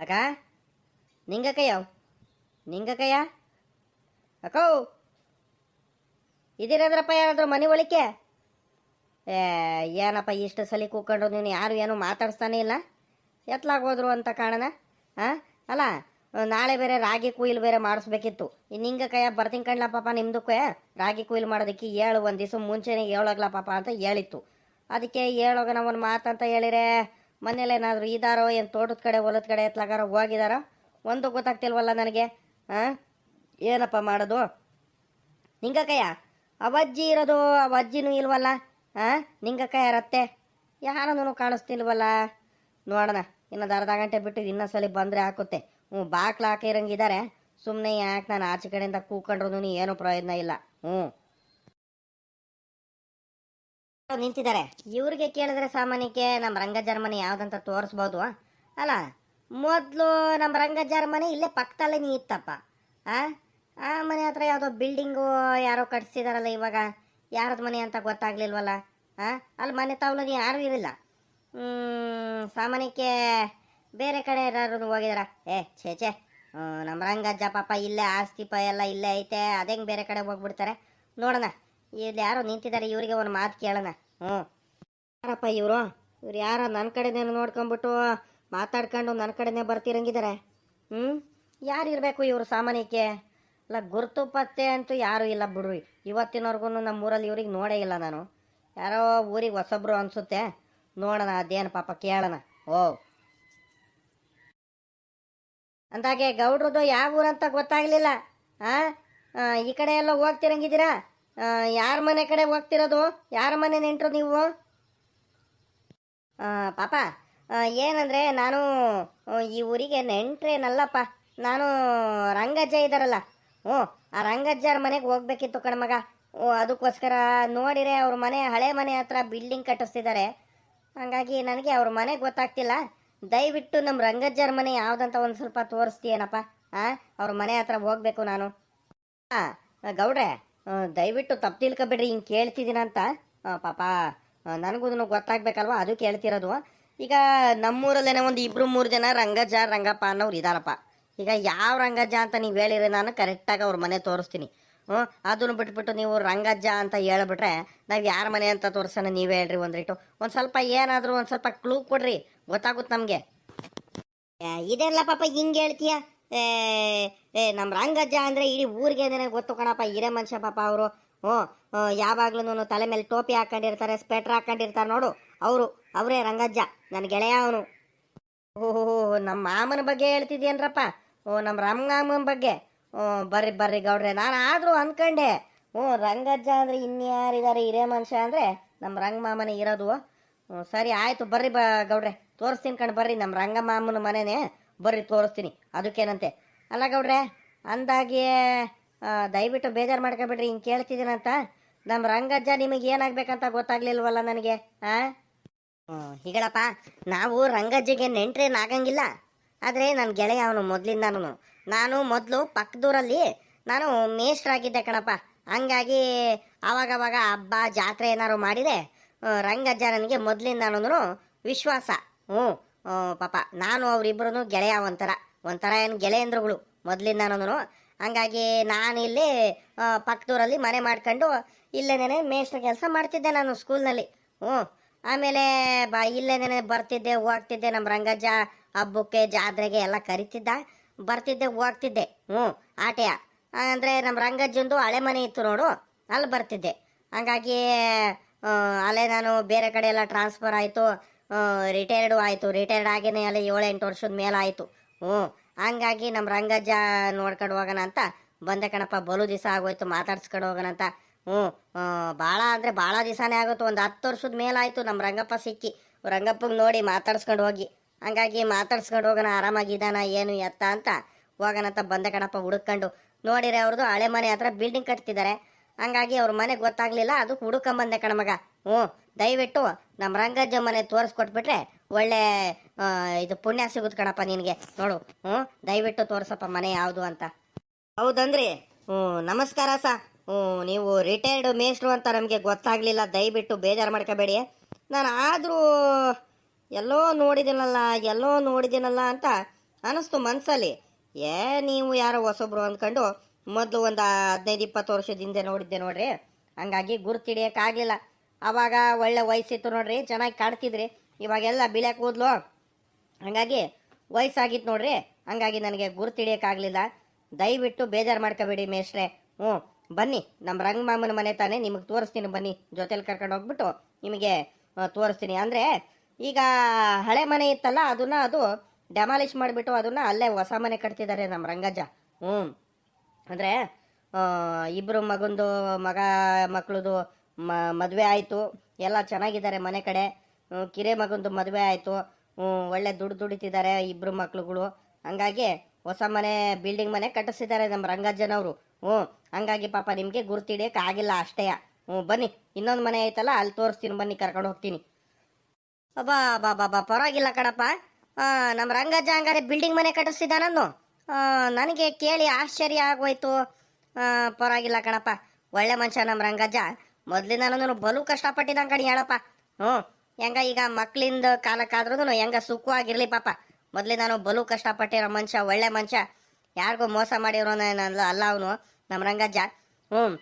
ಅಕ್ಕ? ನಿಂಗಕ್ಕಯ್ಯ? ನಿಂಗಕ್ಕಯ್ಯ? ಅಕ್ಕೋ! ಇದಿರದ್ರಪ್ಪ ಯಾರಾದರೂ ಮನೆ ಒಳಿಕೆ ಏ, ಏನಪ್ಪ ಇಷ್ಟು ಸಲ ಕೂತ್ಕೊಂಡು ನೀನು ಯಾರು ಏನು ಮಾತಾಡಿಸ್ತಾನೆ ಇಲ್ಲ? ಎತ್ಲಾಗೋದ್ರು ಅಂತ ಕಾಣನ? ಹಾಂ ಅಲ್ಲ, ನಾಳೆ ಬೇರೆ ರಾಗಿ ಕುಯ್ಲು ಬೇರೆ ಮಾಡಿಸ್ಬೇಕಿತ್ತು. ನಿಂಗ ಕೈಯ ಬರ್ತೀನಿ ಕಣ್ಲ ಪಾಪ ನಿಮ್ದಕ್ಕೆ ರಾಗಿ ಕುಯ್ಲು ಮಾಡೋದಕ್ಕೆ ಏಳು ಒಂದು ದಿವಸ ಮುಂಚೆನೇ ಹೇಳೋಗ್ಲ ಪಾಪ ಅಂತ ಹೇಳಿತ್ತು. ಅದಕ್ಕೆ ಹೇಳೋಗನ ಒಂದು ಮಾತಂತ ಹೇಳಿರೆ ಮನೇಲೇನಾದರೂ ಇದಾರೋ, ಏನು ತೋಟದ ಕಡೆ, ಹೊಲದ ಕಡೆ ಎತ್ಲಾಗಾರ ಹೋಗಿದಾರೋ? ಒಂದು ಗೊತ್ತಾಗ್ತಿಲ್ವಲ್ಲ ನನಗೆ ಹಾಂ ಏನಪ್ಪ ಮಾಡೋದು? ನಿಂಗಕ್ಕಯ್ಯ ಅವಜ್ಜಿ ಇರೋದು ಅವಜ್ಜಿನೂ ಇಲ್ವಲ್ಲ? ಹಾಂ ನಿಂಗಕ್ಕಯ್ಯ ರತ್ತೆ? ಯಾರನ್ನೂ ಕಾಣಿಸ್ತಿಲ್ವಲ್ಲ? ನೋಡೋಣ, ಇನ್ನೊಂದು ಅರ್ಧ ಗಂಟೆ ಬಿಟ್ಟು ಇನ್ನೊಂದ್ಸಲಿ ಬಂದರೆ ಹಾಕುತ್ತೆ. ಹ್ಞೂ, ಬಾಕ್ಲು ಹಾಕಿರಂಗಿದ್ದಾರೆ ಸುಮ್ಮನೆ ಯಾಕೆ ನಾನು ಆಚೆ ಕಡೆಯಿಂದ ಕೂಕೊಂಡ್ರು ಏನೂ ಪ್ರಯೋಜನ ಇಲ್ಲ. ಹ್ಞೂ. ನಿಂತಿದ್ದಾರೆ. ಇವ್ರಿಗೆ ಕೇಳಿದ್ರೆ ಸಾಮಾನ್ಯಕ್ಕೆ ನಮ್ಮ ರಂಗ ಜರ್ಮನಿ ಯಾವ್ದಂತ ತೋರಿಸ್ಬೋದು. ಅಲ್ಲ, ಮೊದಲು ನಮ್ಮ ರಂಗ ಜರ್ಮನಿ ಇಲ್ಲೇ ಪಕ್ಕದಲ್ಲೇ ನೀ ಇತ್ತಪ್ಪ. ಆ? ಆ ಮನೆ ಹತ್ರ ಯಾವುದೋ ಬಿಲ್ಡಿಂಗು ಯಾರೋ ಕಟ್ಸಿದಾರಲ್ಲ ಇವಾಗ. ಯಾರದ ಮನೆ ಅಂತ ಗೊತ್ತಾಗ್ಲಿಲ್ವಲ್ಲ? ಆ? ಅಲ್ಲಿ ಮನೆ ತಾವ್ಲಲ್ಲಿ ಯಾರೂ ಇರಲಿಲ್ಲ. ಸಾಮಾನ್ಯಕ್ಕೆ ಬೇರೆ ಕಡೆ ಯಾರು ಹೋಗಿದಾರ? ಏ, ಛೇ ಛೇ. ನಮ್ಮ ರಂಗಜ್ಜ ಪಾಪ ಇಲ್ಲೇ ಆಸ್ತಿ ಪ ಎಲ್ಲ ಇಲ್ಲೇ ಐತೆ. ಅದೇಂಗೆ ಬೇರೆ ಕಡೆ ಹೋಗ್ಬಿಡ್ತಾರೆ? ನೋಡೋಣ. ಇಲ್ಲಿ ಯಾರೋ ನಿಂತಿದ್ದಾರೆ, ಇವರಿಗೆ ಒಂದು ಮಾತು ಕೇಳೋಣ. ಹ್ಞೂ ಯಾರಪ್ಪ ಇವರು? ಇವ್ರು ಯಾರೋ ನನ್ನ ಕಡೆನೇ ನೋಡ್ಕೊಂಬಿಟ್ಟು ಮಾತಾಡ್ಕೊಂಡು ನನ್ನ ಕಡೆನೇ ಬರ್ತಿರಂಗಿದ್ದಾರೆ ಹ್ಞೂ ಯಾರು ಇರಬೇಕು ಇವರು ಸಾಮಾನ್ಯಕ್ಕೆ? ಅಲ್ಲ, ಗುರುತು ಪತ್ತೆ ಅಂತೂ ಯಾರೂ ಇಲ್ಲ ಬಿಡ್ರಿ. ಇವತ್ತಿನವರೆಗೂ ನಮ್ಮ ಊರಲ್ಲಿ ಇವ್ರಿಗೆ ನೋಡೇ ಇಲ್ಲ ನಾನು. ಯಾರೋ ಊರಿಗೆ ಹೊಸಬ್ರು ಅನಿಸುತ್ತೆ. ನೋಡೋಣ, ಅದೇನು ಪಾಪ ಕೇಳೋಣ. ಓ. ಅಂದಾಗೆ ಗೌಡ್ರದ್ದು ಯಾವ ಊರಂತ ಗೊತ್ತಾಗಲಿಲ್ಲ. ಹಾಂ ಈ ಕಡೆ ಎಲ್ಲ ಹೋಗ್ತಿರಂಗಿದ್ದೀರಾ? ಯಾರ ಮನೆ ಕಡೆ ಹೋಗ್ತಿರೋದು? ಯಾರ ಮನೆ ನೆಂಟರು ನೀವು? ಪಾಪ ಏನಂದರೆ ನಾನು ಈ ಊರಿಗೆ ನೆಂಟ್ರೇನಲ್ಲಪ್ಪ ನಾನು ರಂಗಜ್ಜ ಇದ್ದಾರಲ್ಲ ಹ್ಞೂ ಆ ರಂಗಜ್ಜರ ಮನೆಗೆ ಹೋಗ್ಬೇಕಿತ್ತು ಕಣ್ಮಗ ಓ, ಅದಕ್ಕೋಸ್ಕರ ನೋಡಿರೆ ಅವ್ರ ಮನೆ, ಹಳೆ ಮನೆ ಹತ್ರ ಬಿಲ್ಡಿಂಗ್ ಕಟ್ಟಿಸ್ತಿದ್ದಾರೆ ಹಂಗಾಗಿ ನನಗೆ ಅವ್ರ ಮನೆ ಗೊತ್ತಾಗ್ತಿಲ್ಲ. ದಯವಿಟ್ಟು ನಮ್ಮ ರಂಗಜ್ಜರ ಮನೆ ಯಾವುದಂತ ಒಂದು ಸ್ವಲ್ಪ ತೋರಿಸ್ತೀಯನಪ್ಪ? ಹಾಂ ಅವ್ರ ಮನೆ ಹತ್ರ ಹೋಗ್ಬೇಕು ನಾನು. ಹಾಂ ಗೌಡ್ರೆ ದಯವಿಟ್ಟು ತಪ್ಪು ತಿಳ್ಕೊಬೇಡ್ರಿ, ಹಿಂಗೆ ಕೇಳ್ತಿದ್ದೀನಂತ. ಅಂತ ಪಾಪ ನನಗೂ ಗೊತ್ತಾಗ್ಬೇಕಲ್ವಾ? ಅದು ಕೇಳ್ತಿರೋದು. ಈಗ ನಮ್ಮೂರಲ್ಲೇನೆ ಒಂದು ಇಬ್ಬರು ಮೂರು ಜನ ರಂಗಜ್ಜ, ರಂಗಪ್ಪ ಅನ್ನೋರು ಇದಾರಪ್ಪ. ಈಗ ಯಾವ ರಂಗಜ್ಜ ಅಂತ ನೀವು ಹೇಳಿರಿ ನಾನು ಕರೆಕ್ಟಾಗಿ ಅವ್ರ ಮನೆ ತೋರಿಸ್ತೀನಿ. ಹ್ಞೂ ಅದನ್ನು ಬಿಟ್ಬಿಟ್ಟು ನೀವು ರಂಗಜ್ಜ ಅಂತ ಹೇಳ್ಬಿಟ್ರೆ ನಾವು ಯಾರ ಮನೆ ಅಂತ ತೋರಿಸೋಣ ನೀವೇ ಹೇಳ್ರಿ ಒಂದ್ರಿಟ್ಟು ಒಂದು ಸ್ವಲ್ಪ ಏನಾದರೂ ಒಂದು ಸ್ವಲ್ಪ ಕ್ಲೂ ಕೊಡ್ರಿ. ಗೊತ್ತಾಗುತ್ತೆ ನಮಗೆ. ಇದೆಲ್ಲ ಪಾಪ ಹಿಂಗೆ ಹೇಳ್ತೀಯ? ಏ ನಮ್ಮ ರಂಗಜ್ಜ ಅಂದರೆ ಇಡೀ ಊರಿಗೆ ಗೊತ್ತು ಕಣಪ್ಪ, ಹಿರೇ ಮನುಷ್ಯ ಪಾಪ ಅವರು. ಹ್ಞೂ ಯಾವಾಗ್ಲೂ ತಲೆ ಮೇಲೆ ಟೋಪಿ ಹಾಕೊಂಡಿರ್ತಾರೆ, ಸ್ವೆಟ್ರ್ ಹಾಕೊಂಡಿರ್ತಾರೆ ನೋಡು, ಅವರು, ಅವರೇ ರಂಗಜ್ಜ ನನ್ನ ಗೆಳೆಯ ಅವನು. ಓಹೋ ನಮ್ಮ ಮಾಮನ ಬಗ್ಗೆ ಹೇಳ್ತಿದ್ಯೇನ್ರಪ್ಪ? ಓ ನಮ್ಮ ರಂಗಾಮನ ಬಗ್ಗೆ. ಓ ಬರ್ರಿ ಬರ್ರಿ ಗೌಡ್ರೆ ನಾನು ಆದರೂ ಅಂದ್ಕೊಂಡೆ ಹ್ಞೂ, ರಂಗಜ್ಜ ಅಂದರೆ ಇನ್ಯಾರಿದ್ದಾರೆ ಹಿರೇ ಮನುಷ್ಯ ಅಂದರೆ? ನಮ್ಮ ರಂಗ ಮಾಮನೇ ಇರೋದು. ಹ್ಞೂ, ಸರಿ, ಆಯಿತು, ಬರ್ರಿ ಬ ಗೌಡ್ರೆ, ತೋರಿಸ್ತೀನಿ ಕಣ್, ಬರ್ರಿ ನಮ್ಮ ರಂಗ ಮಾಮನ ಮನೆನೇ. ಬರ್ರಿ ತೋರಿಸ್ತೀನಿ. ಅದಕ್ಕೇನಂತೆ? ಅಲ್ಲ ಗೌಡ್ರೆ, ಅಂದಾಗೆ ದಯವಿಟ್ಟು ಬೇಜಾರು ಮಾಡ್ಕೊಬಿಡ್ರಿ, ಹಿಂಗೆ ಕೇಳ್ತಿದ್ದೀನಂತ. ನಮ್ಮ ರಂಗಜ್ಜ ನಿಮಗೆ ಏನಾಗಬೇಕಂತ ಗೊತ್ತಾಗ್ಲಿಲ್ವಲ್ಲ ನನಗೆ ಹಾಂ ಹೀಗಳಪ್ಪ ನಾವು ರಂಗಜ್ಜಿಗೆ ನೆಂಟ್ರೇನು ಆಗಂಗಿಲ್ಲ ಆದರೆ ನನ್ನ ಗೆಳೆಯ ಅವನು ಮೊದಲಿಂದನೂ ನಾನು ಮೊದಲು ಪಕ್ಕದೂರಲ್ಲಿ ನಾನು ಮೇಷ್ಟ್ರಾಗಿದ್ದೆ ಕಣಪ್ಪ. ಹಂಗಾಗಿ ಆವಾಗವಾಗ ಹಬ್ಬ, ಜಾತ್ರೆ ಏನಾದ್ರು ಮಾಡಿದೆ ರಂಗಜ್ಜ ನನಗೆ ಮೊದಲಿಂದನೂ ವಿಶ್ವಾಸ. ಹ್ಞೂ ಪಾಪ. ನಾನು ಅವರಿಬ್ಬರೂ ಗೆಳೆಯ ಒಂಥರ. ಒಂಥರ ಏನು ಗೆಳೆಯಂದ್ರುಗಳು ನಾನು ಹಂಗಾಗಿ ನಾನು ಇಲ್ಲಿ ಪಕ್ಕದೂರಲ್ಲಿ ಮನೆ ಮಾಡ್ಕೊಂಡು ಇಲ್ಲೇನೇ ಮೇಷ್ಟ್ರ ಕೆಲಸ ಮಾಡ್ತಿದ್ದೆ ನಾನು ಸ್ಕೂಲ್ನಲ್ಲಿ. ಹ್ಞೂ. ಆಮೇಲೆ ಬಾ ಇಲ್ಲೇನೇ ಬರ್ತಿದ್ದೆ, ಹೋಗ್ತಿದ್ದೆ. ನಮ್ಮ ರಂಗಜ್ಜ, ಹಬ್ಬಕ್ಕೆ, ಜಾತ್ರೆಗೆ ಎಲ್ಲ ಕರಿತಿದ್ದ. ಬರ್ತಿದ್ದೆ, ಹೋಗ್ತಿದ್ದೆ. ಹ್ಞೂ, ಆಟೆಯ. ಅಂದರೆ ನಮ್ಮ ರಂಗಜ್ಜಂದು ಹಳೆ ಮನೆ ಇತ್ತು ನೋಡು, ಅಲ್ಲಿ ಬರ್ತಿದ್ದೆ. ಹಂಗಾಗಿ ಅಲ್ಲೇ ನಾನು ಬೇರೆ ಕಡೆ ಎಲ್ಲ ಟ್ರಾನ್ಸ್ಫರ್ ಆಯಿತು. ರಿಟೈರ್ಡು ಆಯಿತು. ರಿಟೈರ್ಡ್ ಆಗೇನೆ ಅಲ್ಲ ಏಳು ಎಂಟು ವರ್ಷದ ಮೇಲೆ ಆಯಿತು. ಹ್ಞೂ. ಹಂಗಾಗಿ ನಮ್ಮ ರಂಗಜ್ಜ ನೋಡ್ಕೊಂಡು ಹೋಗೋಣ ಅಂತ ಬಂದೆ ಕಣಪ್ಪ. ಬಲು ದಿವಸ ಆಗೋಯ್ತು, ಮಾತಾಡ್ಸ್ಕೊಂಡು ಹೋಗೋಣ ಅಂತ. ಹ್ಞೂ. ಭಾಳ ಅಂದರೆ ಭಾಳ ದಿವಸನೇ ಆಗುತ್ತೆ. ಒಂದು ಹತ್ತು ವರ್ಷದ ಮೇಲಾಯಿತು ನಮ್ಮ ರಂಗಪ್ಪ ಸಿಕ್ಕಿ. ರಂಗಪ್ಪಗೆ ನೋಡಿ ಮಾತಾಡ್ಸ್ಕೊಂಡು ಹೋಗಿ. ಹಂಗಾಗಿ ಮಾತಾಡ್ಸ್ಕೊಂಡು ಹೋಗೋಣ ಆರಾಮಾಗಿದ್ದಾನ ಏನು ಎತ್ತ ಅಂತ ಹೋಗೋಣ ಅಂತ ಬಂದೆ ಕಣಪ್ಪ ಹುಡುಕೊಂಡು ನೋಡಿರಿ ಅವ್ರದ್ದು ಹಳೆ ಮನೆ ಹತ್ರ ಬಿಲ್ಡಿಂಗ್ ಕಟ್ತಿದ್ದಾರೆ ಹಂಗಾಗಿ ಅವ್ರ ಮನೆ ಗೊತ್ತಾಗಲಿಲ್ಲ ಅದಕ್ಕೆ ಹುಡುಕೊಂಬಂದೆ ಕಣಮಗ ಹ್ಞೂ. ದಯವಿಟ್ಟು ನಮ್ಮ ರಂಗಜ್ಜ ಮನೆ ತೋರಿಸ್ಕೊಟ್ಬಿಟ್ರೆ ಒಳ್ಳೆ ಇದು ಪುಣ್ಯ ಸಿಗುತ್ತೆ ಕಣಪ್ಪ ನಿನಗೆ. ನೋಡು, ಹ್ಞೂ, ದಯವಿಟ್ಟು ತೋರಿಸಪ್ಪ ಮನೆ ಯಾವುದು ಅಂತ. ಹೌದಂದ್ರಿ? ಹ್ಞೂ, ನಮಸ್ಕಾರ ಸಾ. ಹ್ಞೂ, ನೀವು ರಿಟೈರ್ಡ್ ಮೇಸ್ಟ್ರು ಅಂತ ನಮಗೆ ಗೊತ್ತಾಗಲಿಲ್ಲ. ದಯವಿಟ್ಟು ಬೇಜಾರು ಮಾಡ್ಕೋಬೇಡಿ. ನಾನು ಆದರೂ ಎಲ್ಲೋ ನೋಡಿದ್ದೀನಲ್ಲ ಎಲ್ಲೋ ನೋಡಿದ್ದೀನಲ್ಲ ಅಂತ ಅನಿಸ್ತು ಮನಸ್ಸಲ್ಲಿ ಏ, ನೀವು ಯಾರೋ ಹೊಸೊಬ್ರು ಅಂದ್ಕೊಂಡು ಮೊದಲು ಒಂದು ಹದಿನೈದು, ಇಪ್ಪತ್ತು ವರ್ಷದ ಹಿಂದೆ ನೋಡಿದ್ದೆ ನೋಡ್ರಿ. ಹಂಗಾಗಿ ಗುರ್ತಿಡಿಯೋಕ್ಕಾಗಲಿಲ್ಲ ಅವಾಗ ಒಳ್ಳೆ ವಯಸ್ಸಿತ್ತು ನೋಡ್ರಿ, ಚೆನ್ನಾಗಿ ಕಾಡ್ತಿದ್ರಿ ಇವಾಗೆಲ್ಲ ಬಿಳೆ ಕೂದಲು ಹಂಗಾಗಿ ವಯಸ್ಸಾಗಿತ್ತು ನೋಡ್ರಿ, ಹಂಗಾಗಿ ನನಗೆ ಗುರ್ತಿಡಿಯೋಕ್ಕಾಗಲಿಲ್ಲ ದಯವಿಟ್ಟು ಬೇಜಾರು ಮಾಡ್ಕೋಬೇಡಿ ಮೇಷ್ರೆ ಹ್ಞೂ, ಬನ್ನಿ, ನಮ್ಮ ರಂಗಮಾಮನ ಮನೆ ತಾನೇ, ನಿಮಗೆ ತೋರಿಸ್ತೀನಿ ಬನ್ನಿ, ಜೊತೆಲಿ ಕರ್ಕೊಂಡು ಹೋಗ್ಬಿಟ್ಟು ನಿಮಗೆ ತೋರಿಸ್ತೀನಿ. ಅಂದರೆ ಈಗ ಹಳೆ ಮನೆ ಇತ್ತಲ್ಲ, ಅದನ್ನ ಅದು ಡೆಮಾಲಿಷ್ ಮಾಡಿಬಿಟ್ಟು ಅದನ್ನ ಅಲ್ಲೇ ಹೊಸ ಮನೆ ಕಟ್ತಿದ್ದಾರೆ ನಮ್ಮ ರಂಗಜ್ಜ. ಹ್ಞೂ, ಅಂದರೆ ಇಬ್ಬರು ಮಗಂದು, ಮಗ ಮಕ್ಕಳದು ಮ, ಮದುವೆ ಆಯಿತು. ಎಲ್ಲ ಚೆನ್ನಾಗಿದ್ದಾರೆ ಮನೆ ಕಡೆ. ಕಿರೆ ಮಗಂದು ಮದುವೆ ಆಯಿತು. ಒಳ್ಳೆ ದುಡ್ಡು ದುಡಿತಿದ್ದಾರೆ ಇಬ್ಬರು ಮಕ್ಳುಗಳು. ಹಂಗಾಗಿ ಹೊಸ ಮನೆ, ಬಿಲ್ಡಿಂಗ್ ಮನೆ ಕಟ್ಟಿಸಿದ್ದಾರೆ ನಮ್ಮ ರಂಗಜ್ಜನವರು. ಹ್ಞೂ ಹಂಗಾಗಿ ಪಾಪ ನಿಮಗೆ ಗುರ್ತಿಡಿಯೋಕೆ ಆಗಿಲ್ಲ ಅಷ್ಟೇ. ಹ್ಞೂ ಬನ್ನಿ, ಇನ್ನೊಂದು ಮನೆ ಐತಲ್ಲ, ಅಲ್ಲಿ ತೋರಿಸ್ತೀನಿ, ಬನ್ನಿ, ಕರ್ಕೊಂಡು ಹೋಗ್ತೀನಿ. ಅಬ್ಬಾ ಬಾ ಬಾ ಬಾ ಪರವಾಗಿಲ್ಲ ಕಣಪ್ಪ. ನಮ್ಮ ರಂಗಜ್ಜ ಹಂಗಾರೆ ಬಿಲ್ಡಿಂಗ್ ಮನೆ ಕಟ್ಟಿಸಿದಾನನ್ನು ನನಗೆ ಕೇಳಿ ಆಶ್ಚರ್ಯ ಆಗೋಯ್ತು. ಪರವಾಗಿಲ್ಲ ಕಣಪ್ಪ. ಒಳ್ಳೆ ಮನುಷ್ಯ ನಮ್ಮ ರಂಗಜ್ಜ. ಮೊದಲಿಂದ ಬಲು ಕಷ್ಟಪಟ್ಟಿದ್ದಂಗೆ ಹೇಳಪ್ಪ. ಹ್ಞೂ, ಹೆಂಗ ಈಗ ಮಕ್ಳಿಂದ ಕಾಲಕ್ಕಾದ್ರೂ ಹೆಂಗ ಸುಖವಾಗಿರ್ಲಿ ಪಾಪ. ಮೊದ್ಲಿಂದ ನಾನು ಬಲು ಕಷ್ಟಪಟ್ಟಿರೋ ಮನುಷ್ಯ ಒಳ್ಳೆ ಮನುಷ್ಯ. ಯಾರಿಗೂ ಮೋಸ ಮಾಡಿರೋನಲ್ಲ ಅಲ್ಲ ಅವನು, ನಮ್ಮ ರಂಗಜ್ಜ. ಹ್ಞೂ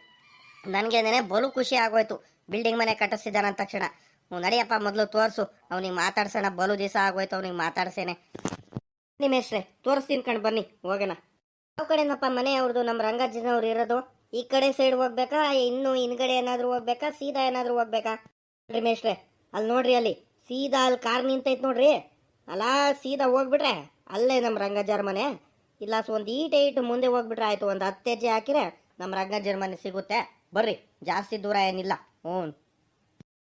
ನನಗೇನೇ ಬಲು ಖುಷಿ ಆಗೋಯ್ತು. ಬಿಲ್ಡಿಂಗ್ ಮನೆ ಕಟ್ಟಿಸಿದ್ದಾನ ತಕ್ಷಣ. ಹ್ಞೂ, ನಡಿಯಪ್ಪ ಮೊದಲು ತೋರಿಸು. ಅವ್ನಿಗೆ ಮಾತಾಡ್ಸೋಣ, ಬಲು ದಿವಸ ಆಗೋಯ್ತು, ಅವ್ನಿಗೆ ಮಾತಾಡ್ಸೇನೆ. ನಿಮ್ಮ ಹೆಸ್ರೆ? ತೋರಿಸ್ತೀನಿ ಕಣ್, ಬನ್ನಿ, ಹೋಗೋಣ. ಯಾವ ಕಡೆನಪ್ಪ ಮನೆ ಅವ್ರದ್ದು ನಮ್ಮ ರಂಗಜ್ಜನವ್ರು ಇರೋದು? ಈ ಕಡೆ ಸೈಡ್ ಹೋಗ್ಬೇಕಾ? ಇನ್ನು ಹಿಂದ್ಗಡೆ ಏನಾದರೂ ಹೋಗ್ಬೇಕಾ? ಸೀದಾ ಏನಾದರೂ ಹೋಗ್ಬೇಕಾ? ನೋಡ್ರಿ ಮೇಷ್ರೆ ಅಲ್ಲಿ ನೋಡ್ರಿ ಅಲ್ಲಿ. ಸೀದಾ ಅಲ್ಲಿ ಕಾರ್ ನಿಂತೈತೆ ನೋಡ್ರಿ. ಅಲ್ಲ ಸೀದಾ ಹೋಗ್ಬಿಟ್ರೆ, ಅಲ್ಲೇ ನಮ್ಮ ರಂಗಜ್ಜರ ಮನೆ. ಇಲ್ಲ ಒಂದು ಈಟ ಈಟು ಮುಂದೆ ಹೋಗ್ಬಿಟ್ರೆ ಆಯ್ತು, ಒಂದು ಹತ್ತು ಹೆಜ್ಜೆ ಹಾಕಿದ್ರೆ ನಮ್ಮ ರಂಗಜ್ಜರ ಮನೆ ಸಿಗುತ್ತೆ. ಬರ್ರಿ, ಜಾಸ್ತಿ ದೂರ ಏನಿಲ್ಲ. ಹ್ಞೂ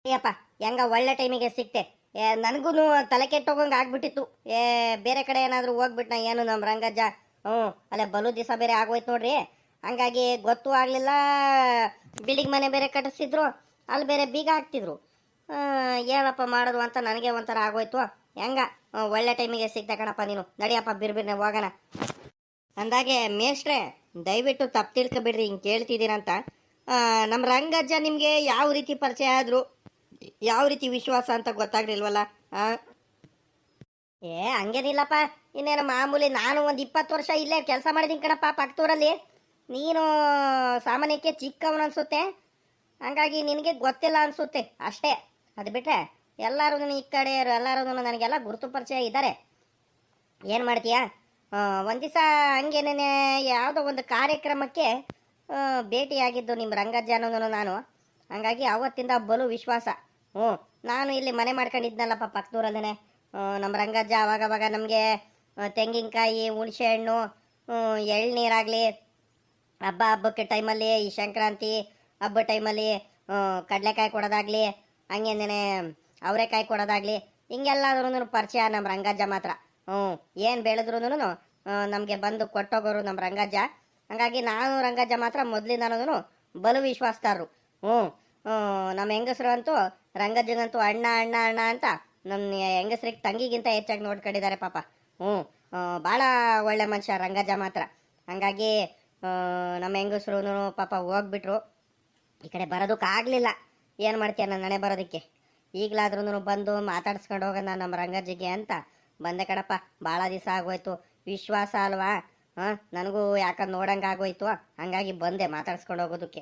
ಅಯ್ಯಪ್ಪ, ಹೆಂಗ ಒಳ್ಳೆ ಟೈಮಿಗೆ ಸಿಕ್ತೆ. ಏ ನನಗೂ ತಲೆ ಕೆಟ್ಟೋಗಂಗೆ ಆಗ್ಬಿಟ್ಟಿತ್ತು. ಏ, ಬೇರೆ ಕಡೆ ಏನಾದರೂ ಹೋಗ್ಬಿಟ್ನ ಏನು ನಮ್ಮ ರಂಗಜ್ಜ ಹ್ಞೂ ಅಲ್ಲೇ ಬಲು ದಿವಸ ಬೇರೆ ಆಗೋಯ್ತು ನೋಡ್ರಿ. ಹಂಗಾಗಿ ಗೊತ್ತು ಆಗಲಿಲ್ಲ. ಬಿಲ್ಡಿಂಗ್ ಮನೆ ಬೇರೆ ಕಟ್ಟಿಸಿದ್ರು, ಅಲ್ಲಿ ಬೇರೆ ಬೀಗ ಹಾಕ್ತಿದ್ರು. ಏನಪ್ಪ ಮಾಡೋದು ಅಂತ ನನಗೆ ಒಂಥರ ಆಗೋಯ್ತು. ಹೆಂಗ? ಒಳ್ಳೆ ಟೈಮಿಗೆ ಸಿಗ್ತಾ ಕಣಪ್ಪ ನೀನು. ನಡಿಯಪ್ಪ, ಬಿರ್ಬಿರ್ನೆ ಹೋಗೋಣ. ಅಂದಾಗೆ ಮೇಷ್ಟ್ರೆ, ದಯವಿಟ್ಟು ತಪ್ಪು ತಿಳ್ಕೊಬಿಡ್ರಿ, ಹಿಂಗೆ ಕೇಳ್ತಿದ್ದೀರಂತ ನಮ್ಮ ರಂಗಜ್ಜ ನಿಮಗೆ ಯಾವ ರೀತಿ ಪರಿಚಯ ಆದರು? ಯಾವ ರೀತಿ ವಿಶ್ವಾಸ ಅಂತ ಗೊತ್ತಾಗ್ಲಿಲ್ವಲ್ಲ? ಏ, ಹಂಗೇನಿಲ್ಲಪ್ಪ. ಇನ್ನೇನು ಮಾಮೂಲಿ ನಾನು ಒಂದು ಇಪ್ಪತ್ತು ವರ್ಷ ಇಲ್ಲೇ ಕೆಲಸ ಮಾಡಿದ್ದೀನಿ ಕಣಪ್ಪ ಪಕ್ಕದೂರಲ್ಲಿ. ನೀನು ಸಾಮಾನ್ಯಕ್ಕೆ ಚಿಕ್ಕವನು ಅನ್ಸುತ್ತೆ? ಹಂಗಾಗಿ ನಿನಗೆ ಗೊತ್ತಿಲ್ಲ ಅನಿಸುತ್ತೆ. ಅಷ್ಟೇ. ಅದು ಬಿಟ್ಟರೆ ಎಲ್ಲರೂ ಈ ಕಡೆ ಎಲ್ಲರೂ ನನಗೆಲ್ಲ ಗುರುತು ಪರಿಚಯ ಇದ್ದಾರೆ. ಏನು ಮಾಡ್ತೀಯಾ? ಒಂದು ದಿವಸ ಹಂಗೇನೇನೆ ಯಾವುದೋ ಒಂದು ಕಾರ್ಯಕ್ರಮಕ್ಕೆ ಭೇಟಿಯಾಗಿದ್ದು ನಿಮ್ಮ ರಂಗಜ್ಜನೂ ನಾನು. ಹಂಗಾಗಿ ಅವತ್ತಿಂದ ಬಲು ವಿಶ್ವಾಸ. ಹ್ಞೂ, ನಾನು ಇಲ್ಲಿ ಮನೆ ಮಾಡ್ಕೊಂಡಿದ್ನಲ್ಲಪ್ಪ ಪಕ್ಕದೂರಲ್ಲೇ ನಮ್ಮ ರಂಗಜ್ಜ ಅವಾಗವಾಗ ನಮಗೆ ತೆಂಗಿನಕಾಯಿ ಹುಣಸೆ ಹಣ್ಣು ಎಳ್ನೀರಾಗಲಿ ಹಬ್ಬ, ಹಬ್ಬಕ್ಕೆ ಟೈಮಲ್ಲಿ ಈ ಸಂಕ್ರಾಂತಿ ಹಬ್ಬ ಟೈಮಲ್ಲಿ ಕಡಲೆಕಾಯಿ ಕೊಡೋದಾಗ್ಲಿ ನೆನೆ ಅವರೆಕಾಯಿ ಕೊಡೋದಾಗ್ಲಿ ಹಿಂಗೆಲ್ಲಾದ್ರೂ ಪರಿಚಯ ನಮ್ಮ ರಂಗಜ್ಜ ಮಾತ್ರ. ಹ್ಞೂ ಏನು ಬೆಳೆದ್ರೂ ನಮಗೆ ಬಂದು ಕೊಟ್ಟೋಗೋರು ನಮ್ಮ ರಂಗಜ್ಜ. ಹಂಗಾಗಿ ನಾನು ರಂಗಜ್ಜ ಮಾತ್ರ ಮೊದಲಿಂದನೂ ಬಲು ವಿಶ್ವಾಸದಾರರು ಹ್ಞೂ ನಮ್ಮ ಹೆಂಗಸರು ಅಂತೂ ರಂಗಜ್ಜನಂತೂ ಅಣ್ಣ ಅಣ್ಣ ಅಣ್ಣ ಅಂತ ನಮ್ಮ ಹೆಂಗಸ್ರಿಗೆ ತಂಗಿಗಿಂತ ಹೆಚ್ಚಾಗಿ ನೋಡ್ಕೊಂಡಿದ್ದಾರೆ ಪಾಪ. ಹ್ಞೂ ಭಾಳ ಒಳ್ಳೆ ಮನುಷ್ಯ ರಂಗಜ್ಜ ಮಾತ್ರ. ಹಂಗಾಗಿ ನಮ್ಮ ಹೆಂಗಸ್ರು ಪಾಪ ಹೋಗ್ಬಿಟ್ರು. ಈ ಕಡೆ ಬರೋದಕ್ಕಾಗಲಿಲ್ಲ ಏನು ಮಾಡ್ತೀಯ ನನ್ನ ನನೆ ಬರೋದಕ್ಕೆ? ಈಗಲಾದ್ರೂ ಬಂದು ಮಾತಾಡ್ಸ್ಕೊಂಡು ಹೋಗೋಣ ನಮ್ಮ ರಂಗಜ್ಜಿಗೆ ಅಂತ ಬಂದೆ ಕಣಪ್ಪ. ಭಾಳ ದಿವಸ ಆಗೋಯ್ತು. ವಿಶ್ವಾಸ ಅಲ್ವಾ? ಹಾಂ ನನಗೂ ಯಾಕಂದ್ ನೋಡಂಗೆ ಆಗೋಯ್ತು? ಹಂಗಾಗಿ ಬಂದೆ ಮಾತಾಡ್ಸ್ಕೊಂಡು ಹೋಗೋದಕ್ಕೆ.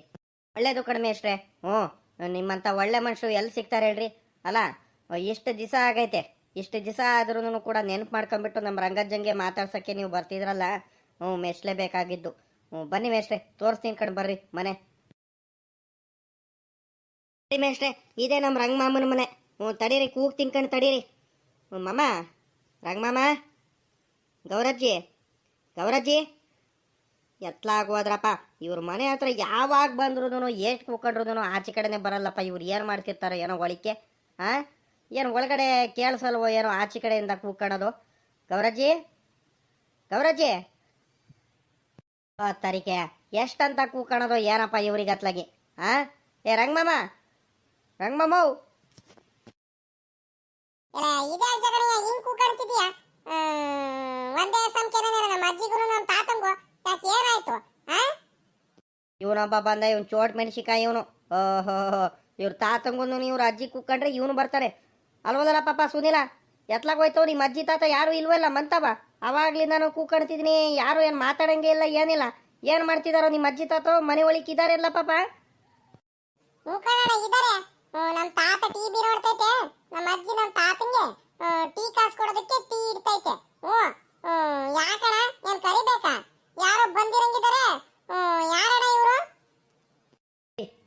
ಒಳ್ಳೇದು ಕಡಿಮೆ ಅಷ್ಟೇ. ಹ್ಞೂ ನಿಮ್ಮಂಥ ಒಳ್ಳೆ ಮನುಷ್ಯರು ಎಲ್ಲಿ ಸಿಗ್ತಾರೆ ಹೇಳ್ರಿ? ಅಲ್ಲ ಎಷ್ಟು ದಿವಸ ಆಗೈತೆ. ಇಷ್ಟು ದಿವಸ ಆದ್ರೂ ಕೂಡ ನೆನಪು ಮಾಡ್ಕೊಂಬಿಟ್ಟು ನಮ್ಮ ರಂಗಜ್ಜಂಗೆ ಮಾತಾಡ್ಸೋಕ್ಕೆ ನೀವು ಬರ್ತಿದ್ರಲ್ಲ? ಹ್ಞೂ ಮೆಸ್ಲೇಬೇಕಾಗಿದ್ದು ಹ್ಞೂ, ಬನ್ನಿ ಮೇಷ್ಟ್ರೆ, ತೋರಿಸ್ತೀನಿ ಕಣ್ ಬರ್ರಿ, ಮನೆ. ಮೇಷ್ಟ್ರೆ, ಇದೇ ನಮ್ಮ ರಂಗಮಾಮನ ಮನೆ. ಹ್ಞೂ, ತಡೀರಿ ಕೂಗ್ ತಿನ್ಕೊಂಡು ತಡೀರಿ. ಹ್ಞೂ, ಮಾಮ, ರಂಗಮಾಮ, ಗೌರಜ್ಜಿ ಗೌರಜ್ಜಿ. ಎತ್ಲಾಗೋದ್ರಪ್ಪ ಇವ್ರ ಮನೆ ಹತ್ರ ಯಾವಾಗ ಬಂದ್ರೂ ಎಷ್ಟು ಕೂಕೊಂಡ್ರು ಆಚೆ ಕಡೆನೇ ಬರಲ್ಲಪ್ಪ, ಇವ್ರು ಏನು ಮಾಡ್ತಿರ್ತಾರೆ, ಏನೋ ಒಳಿಕೆ ಹಾಂ ಏನು ಒಳಗಡೆ ಕೇಳಿಸಲ್ವೋ, ಏನೋ ಆಚೆ ಕಡೆಯಿಂದ ಕೂತ್ಕೊಳ್ಳೋದು ಗೌರಜ್ಜಿ ಗೌರಜ್ಜಿ. ತರಿಕೆ ಎಷ್ಟಂತ ಕೂಕಣದು ಏನಪ್ಪ ಇವ್ರಿಗೆ ಅತ್ಲಾಗಿ ಆ? ಏ ರಂಗಮಾಮ ರಂಗಮಾಮವ್ ಇದೇ ಹಿಂಗ್ ಒಂದೇ ಸಂಖ್ಯೆನೇ ನಮ್ಮ ಅಜ್ಜಿಗೂ ನಮ್ಮ ತಾತಂಗೂ. ಯಾಕೆ ಏನಾಯ್ತು ಇವನೊಬ್ಬ ಬಂದ ಇವನು ಚೋಟ್ ಮೆಣಸಿಕಾಯಿ ಇವನು. ಓಹೋ ಇವ್ರ ತಾತಂಗುನು ಇವ್ರ ಅಜ್ಜಿ ಕೂಕಂಡ್ರೆ ಇವನು ಬರ್ತಾರೆ ಅಲ್ವದಲ್ಲ ಪಾಪ ಸುನಿಲ ಎತ್ಲಾಗ ಹೋಯ್ತವ್ ನಿಮ್ಮ ಅಜ್ಜಿ ತಾತ ಯಾರು ಇಲ್ವಲ್ಲ ಮಂತವ? ಅವಾಗ್ಲಿಂದ ನಾನು ಕೂಕಣ್ತಿದ್ದೀನಿ. ಯಾರು ಏನು ಮಾತಾಡಂಗೆ ಇಲ್ಲ ಏನಿಲ್ಲ. ಏನು ಮಾಡ್ತಿದಾರೋ ನಿಮ್ಮ ಅಜ್ಜಿ ತಾತ ಮನೆ ಒಳಗೆ ಇದಾರೆಲ್ಲ ಪಾಪ. ಇದಾರೆ. ನಮ್ಮ ನಮ್ ತಾತ ಟಿ ಬಿ ನೋಡ್ತೈತೆ. ನಮ್ಮ ಅಜ್ಜಿ ನಮ್ಮ ತಾತಂಗೆ ಟೀ ಕಾಸು ಕೊಡೋದಕ್ಕೆ ಟೀ ಇಡ್ತೈತೆ. ಹ್ಞೂ ಯಾಕಣ ಏನ್ ಕರಿಬೇಕಾ? ಯಾರೋ ಬಂದಿರಂಗಿದ್ದಾರೆ ಯಾರಣ ಇವರು?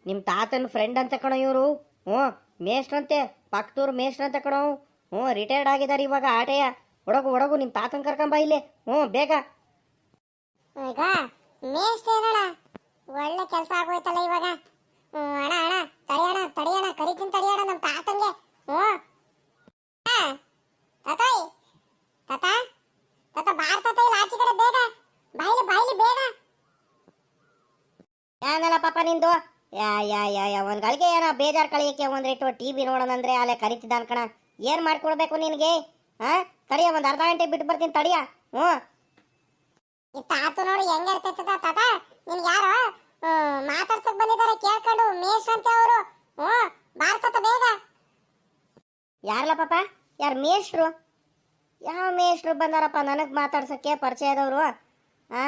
ನಿಮ್ಮ ತಾತನ ಫ್ರೆಂಡ್ ಅಂತ ಕಣೋ ಇವರು. ಹ್ಞೂ ಮೇಷ್ಟ್ರಂತೆ. ಪಕ್ತೂರು ಮೇಷ್ಟ್ರಂತ ಕಣೋ. ಹ್ಞೂ ರಿಟೈರ್ಡ್ ಆಗಿದ್ದಾರೆ ಇವಾಗ ಆಟೆಯ. ಒಡಗು ಹೊಡಗು ನಿಮ್ಮ ತಾತನ ಕರ್ಕೊಂಬ ಇಲ್ಲಿ. ಹ್ಞೂ ಬೇಗ. ಈಗ ಮೇಷ್ಟೇ ಅಣ್ಣ ಒಳ್ಳೆ ಕೆಲಸ ಆಗೋಯ್ತಲ್ಲ ಇವಾಗ. ಅಣ್ಣ ಅಣ್ಣ ತಡಿಯಣ ತಡಿಯಣ ಕರಿತೀನಿ ತಡಿಯಣ ನಮ್ಮ ತಾತಂಗೆ ಹ್ಞೂ. ತಾತಾಯ್ ತಾತ ತಾತ ಬಾರ್ ತಾತ ಇಲ್ಲಿ ಆಚೆ ಕಡೆ ಬೇಗ. ಬಾಯಿಲಿ ಬಾಯಿಲಿ ಬೇಗ. ಏನಲ್ಲ ಪಾಪ ನಿಂದು? ಯಾ ಯಾ ಯಾ ಯಾ ಒಂದು ಗಳಿಗೆ ಏನೋ ಬೇಜಾರು ಕಳಿಯಕ್ಕೆ ಒಂದ್ರಿಟ್ಟು ಟಿ ವಿ ನೋಡೋಣ ಅಂದ್ರೆ ಅಲ್ಲೇ ಕರಿತಿದ್ದ ಕಣ. ಏನು ಮಾಡ್ಕೊಡ್ಬೇಕು ನಿನಗೆ? ಹಾಂ? ತಡಿಯ ಒಂದು ಅರ್ಧ ಗಂಟೆ ಬಿಟ್ಟು ಬರ್ತೀನಿ ತಡಿಯ. ಹ್ಞೂ. ತಾತು ನೋಡಿ ಹೆಂಗ ಇರ್ತೈತ ತಾತ ನಿನ್ಗೆ ಯಾರು ಮಾತಾಡ್ಸಕ್ ಬಂದಿದ್ದಾರೆ ಕೇಳ್ಕೊಂಡು ಮೇಷ್ ಅಂತ ಅವರು. ಹ್ಞೂ ಬಾರ್ತತ ಬೇಗ. ಯಾರಲ್ಲ ಪಾಪ? ಯಾರು ಮೇಷ್ಟ್ರು? ಯಾವ ಮೇಷ್ಟ್ರು ಬಂದಾರಪ್ಪ ನನಗೆ ಮಾತಾಡ್ಸಕ್ಕೆ ಪರಿಚಯದವರು ಆ?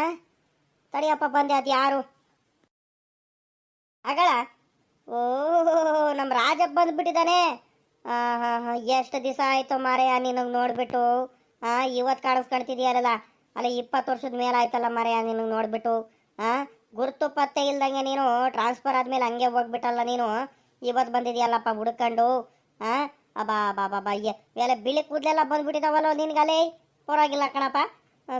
ತಡಿಯಪ್ಪ ಬಂದೆ ಅದು ಯಾರು? ಅಗಳ? ಓ ನಮ್ಮ ರಾಜ ಬಂದ್ಬಿಟ್ಟಿದ್ದಾನೆ. ಎಷ್ಟು ದಿವಸ ಆಯಿತು ಮಾರಯ್ಯ ನಿನಗೆ ನೋಡಿಬಿಟ್ಟು? ಹಾಂ ಇವತ್ತು ಕಾಣಿಸ್ಕೊಳ್ತಿದ್ಯಲ್ಲ ಅಲ್ಲ, ಇಪ್ಪತ್ತು ವರ್ಷದ ಮೇಲೆ ಆಯ್ತಲ್ಲ ಮಾರಯ್ಯ ನಿನಗೆ ನೋಡಿಬಿಟ್ಟು? ಹಾಂ ಗುರುತು ಪತ್ತೆ ಇಲ್ದಂಗೆ ನೀನು ಟ್ರಾನ್ಸ್ಫರ್ ಆದಮೇಲೆ ಹಂಗೆ ಹೋಗ್ಬಿಟ್ಟಲ್ಲ ನೀನು? ಇವತ್ತು ಬಂದಿದ್ಯಲ್ಲಪ್ಪ ಹುಡ್ಕೊಂಡು? ಹಾಂ ಅಬಾ ಬಾ ಬಾ ಬಾ ಎಲ್ಲ ಬಿಳಿ ಕೂದಲೆಲ್ಲ ಬಂದ್ಬಿಟ್ಟಿದಾವಲ್ಲೋ ನಿನ್ಗಲೇ? ಪರವಾಗಿಲ್ಲ ಕಣಪ್ಪ.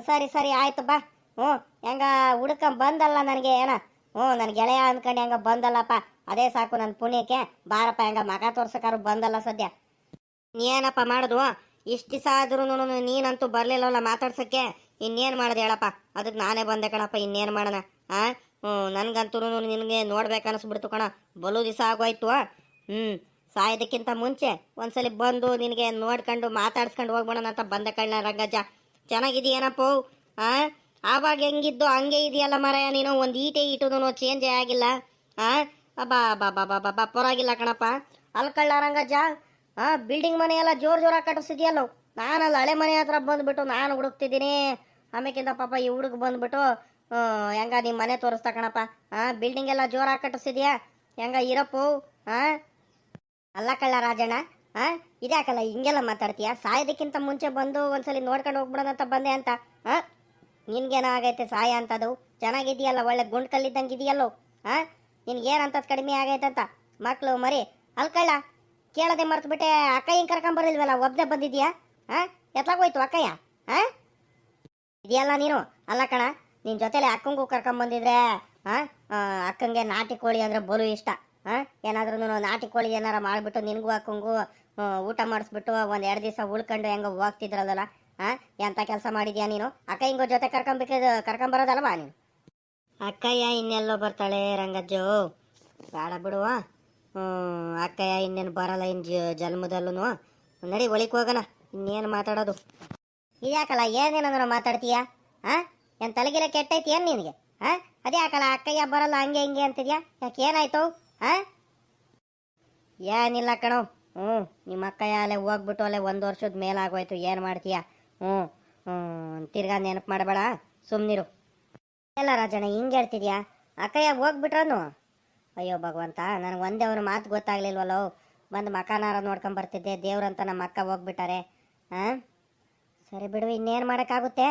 ಸರಿ ಸರಿ, ಆಯ್ತು ಬಾ. ಹ್ಞೂ, ಹೆಂಗ ಹುಡ್ಕೊಂಡ್ ಬಂದಲ್ಲ ನನಗೆ, ಏನ? ಹ್ಞೂ ನನ್ನ ಗೆಳೆಯ ಅಂದ್ಕೊಂಡು ಹೆಂಗ ಬಂದಲ್ಲಪ್ಪ. ಅದೇ ಸಾಕು ನನ್ನ ಪುಣ್ಯಕ್ಕೆ. ಬಾರಪ್ಪ, ಹೆಂಗ ಮಗ ತೋರ್ಸಕ್ಕಾರು ಬಂದಲ್ಲ ಸದ್ಯ. ಏನಪ್ಪ ಮಾಡುದು? ಇಷ್ಟು ದಿವಸ ಆದ್ರೂ ನೀನಂತೂ ಬರಲಿಲ್ಲಲ್ಲ ಮಾತಾಡ್ಸೋಕ್ಕೆ. ಇನ್ನೇನು ಮಾಡಿದೆ ಹೇಳಪ್ಪ? ಅದಕ್ಕೆ ನಾನೇ ಬಂದೆ ಕಣಪ್ಪ, ಇನ್ನೇನು ಮಾಡೋಣ? ಆ? ಹ್ಞೂ ನನಗಂತೂ ನಿನಗೆ ನೋಡ್ಬೇಕು ಅನಿಸ್ಬಿಡ್ತು ಕಣ. ಬಲು ದಿವಸ ಆಗೋಯ್ತು. ಹ್ಞೂ, ಸಾಯೋದಕ್ಕಿಂತ ಮುಂಚೆ ಒಂದ್ಸಲಿ ಬಂದು ನಿನಗೆ ನೋಡ್ಕೊಂಡು ಮಾತಾಡ್ಸ್ಕೊಂಡು ಹೋಗ್ಬೋಣ ಅಂತ ಬಂದೆ ಕಣ್ಣ ರಂಗಜ್ಜ. ಚೆನ್ನಾಗಿದೆಯೇನಪ್ಪ ಆ? ಆವಾಗ ಹೆಂಗಿದ್ದು ಹಂಗೆ ಇದೆಯಲ್ಲ ಮರಯ, ನೀನು ಒಂದು ಈಟೆ ಇಟ್ಟುದೂ ಚೇಂಜೇ ಆಗಿಲ್ಲ, ಆ? ಅಬ್ಬಾ ಬಾ ಬಾ ಬಾ ಪರವಾಗಿಲ್ಲ ಕಣಪ್ಪ. ಅಲ್ಕಳ್ಳ ಜಾ ಆ ಬಿಲ್ಡಿಂಗ್ ಮನೆ ಎಲ್ಲ ಜೋರ್ ಜೋರಾಗಿ ನಾನು ಅಲ್ಲಿ ಹಳೆ ಮನೆ ಹತ್ರ ಬಂದ್ಬಿಟ್ಟು ನಾನು ಹುಡುಕ್ತಿದ್ದೀನಿ. ಆಮೇಕಿಂತ ಪಾಪ ಈ ಹುಡುಗ ಬಂದ್ಬಿಟ್ಟು ಹೆಂಗ ನಿಮ್ಮ ಮನೆ ತೋರಿಸ್ತಾ ಕಣಪ್ಪ? ಆ ಬಿಲ್ಡಿಂಗ್ ಎಲ್ಲ ಜೋರಾಗಿ ಕಟ್ಟಿಸಿದ್ಯಾ ಹೆಂಗ ಇರಪ್ಪು ಹಾಂ ಅಲ್ಲ ಕಳ್ಳ ರಾಜಣ್ಣ, ಆ? ಇದ್ಯಾಕಲ್ಲ ಹಿಂಗೆಲ್ಲ ಮಾತಾಡ್ತೀಯ? ಸಾಯೋದಕ್ಕಿಂತ ಮುಂಚೆ ಬಂದು ಒಂದ್ಸಲಿ ನೋಡ್ಕೊಂಡು ಹೋಗ್ಬಿಡೋಣ ಅಂತ ಬಂದೆ ಅಂತ, ಆ? ನಿನ್ಗೇನೋ ಆಗೈತೆ ಸಾಯ ಅಂತದು? ಚೆನ್ನಾಗಿದೆಯಲ್ಲ ಒಳ್ಳೆ ಗುಂಡ್ ಕಲ್ಲಿದ್ದಂಗೆ ಇದೆಯಲ್ಲೋ ಆ? ನಿನ್ಗೇನಂತದ್ ಕಡಿಮೆ ಆಗೈತೆ ಅಂತ? ಮಕ್ಳು ಮರಿ ಅಲ್ಕಳ್ಳ ಕೇಳದೆ ಮರ್ತ್ಬಿಟ್ಟೆ ಹಿಂಗೆ ಕರ್ಕೊಂಬರಿಲ್ವಲ್ಲ ಒಬ್ಬನೇ ಬಂದಿದ್ಯಾ ಎತ್ತಲಾಗ ಹೋಯ್ತು ಅಕ್ಕಯ್ಯ? ಹಾ ಇದೆಯಲ್ಲ ನೀನು? ಅಲ್ಲ ಕಣ ನಿನ್ ಜೊತೆಲಿ ಅಕ್ಕಂಗೂ ಕರ್ಕೊಂಬಂದಿದ್ರೆ ಆ, ಅಕ್ಕಂಗೆ ನಾಟಿ ಕೋಳಿ ಅಂದ್ರೆ ಬಲು ಇಷ್ಟ. ಹಾ ಏನಾದ್ರೂ ನಾಟಿ ಕೋಳಿ ಏನಾರ ಮಾಡಿಬಿಟ್ಟು ನಿನಗೂ ಅಕ್ಕಂಗೂ ಊಟ ಮಾಡಿಸ್ಬಿಟ್ಟು ಒಂದು ಎರಡು ದಿವಸ ಉಳ್ಕೊಂಡು ಹೆಂಗ ಹೋಗ್ತಿದ್ರಲ್ಲ ಆ ಎಂತ ಕೆಲಸ ಮಾಡಿದ್ಯಾ ನೀನು? ಅಕ್ಕ ಹಿಂಗೋ ಜೊತೆ ಕರ್ಕೊಂಬಿಟ್ಟು ಕರ್ಕೊಂಬರೋದಲ್ವಾ ನೀನು? ಅಕ್ಕಯ್ಯ ಇನ್ನೆಲ್ಲೋ ಬರ್ತಾಳೆ ರಂಗಜ್ಜು. ಬೇಡ ಬಿಡುವ ಹ್ಞೂ ಅಕ್ಕಯ್ಯ ಇನ್ನೇನು ಬರಲ್ಲ ಇನ್ ಜ- ಜನ್ಮದಲ್ಲೂ ನಡಿ ಒಳಿಕ್ ಹೋಗೋಣ. ಇನ್ನೇನು ಮಾತಾಡೋದು? ಇದ್ಯಾಕಲ್ಲ ಏನೇನಂದ್ರೆ ಮಾತಾಡ್ತೀಯ? ಹಾಂ ಏನು ತಲೆಗಿಲ್ಲ ಕೆಟ್ಟೈತಿ ಏನು ನಿನಗೆ? ಹಾಂ ಅದೇ ಯಾಕಲ್ಲ ಅಕ್ಕಯ್ಯ ಬರಲ್ಲ ಹಂಗೆ ಹಿಂಗೆ ಅಂತಿದ್ಯಾ? ಯಾಕೆ ಏನಾಯ್ತು? ಹಾಂ ಏನಿಲ್ಲ ಕಣೋ. ಹ್ಞೂ ನಿಮ್ಮ ಅಕ್ಕಯ್ಯ ಅಲ್ಲೇ ಹೋಗ್ಬಿಟ್ಟು ಅಲ್ಲೇ ಒಂದು ವರ್ಷದ ಮೇಲಾಗೋಯ್ತು. ಏನು ಮಾಡ್ತೀಯ? ಹ್ಞೂ. ಹ್ಞೂ, ತಿರ್ಗಾ ನೆನಪು ಮಾಡಬೇಡ. ಸುಮ್ಮನಿರು ಎಲ್ಲ ರಾಜಣ್ಣ, ಹಿಂಗೆ ಹೇಳ್ತಿದ್ಯಾ? ಅಕ್ಕಯ್ಯ ಹೋಗ್ಬಿಟ್ರನು? ಅಯ್ಯೋ ಭಗವಂತ, ನನಗೆ ಒಂದೇ ಅವ್ರ ಮಾತು ಗೊತ್ತಾಗ್ಲಿಲ್ವಲ್ಲೋ? ಬಂದು ಮಕಾನಾರ ನೋಡ್ಕೊಂಡು ಬರ್ತಿದ್ದೆ, ದೇವ್ರಂತ ನಮ್ಮ ಅಕ್ಕ ಹೋಗ್ಬಿಟ್ಟಾರೆ. ಹಾಂ ಸರಿ ಬಿಡು, ಇನ್ನೇನು ಮಾಡೋಕ್ಕಾಗುತ್ತೆ?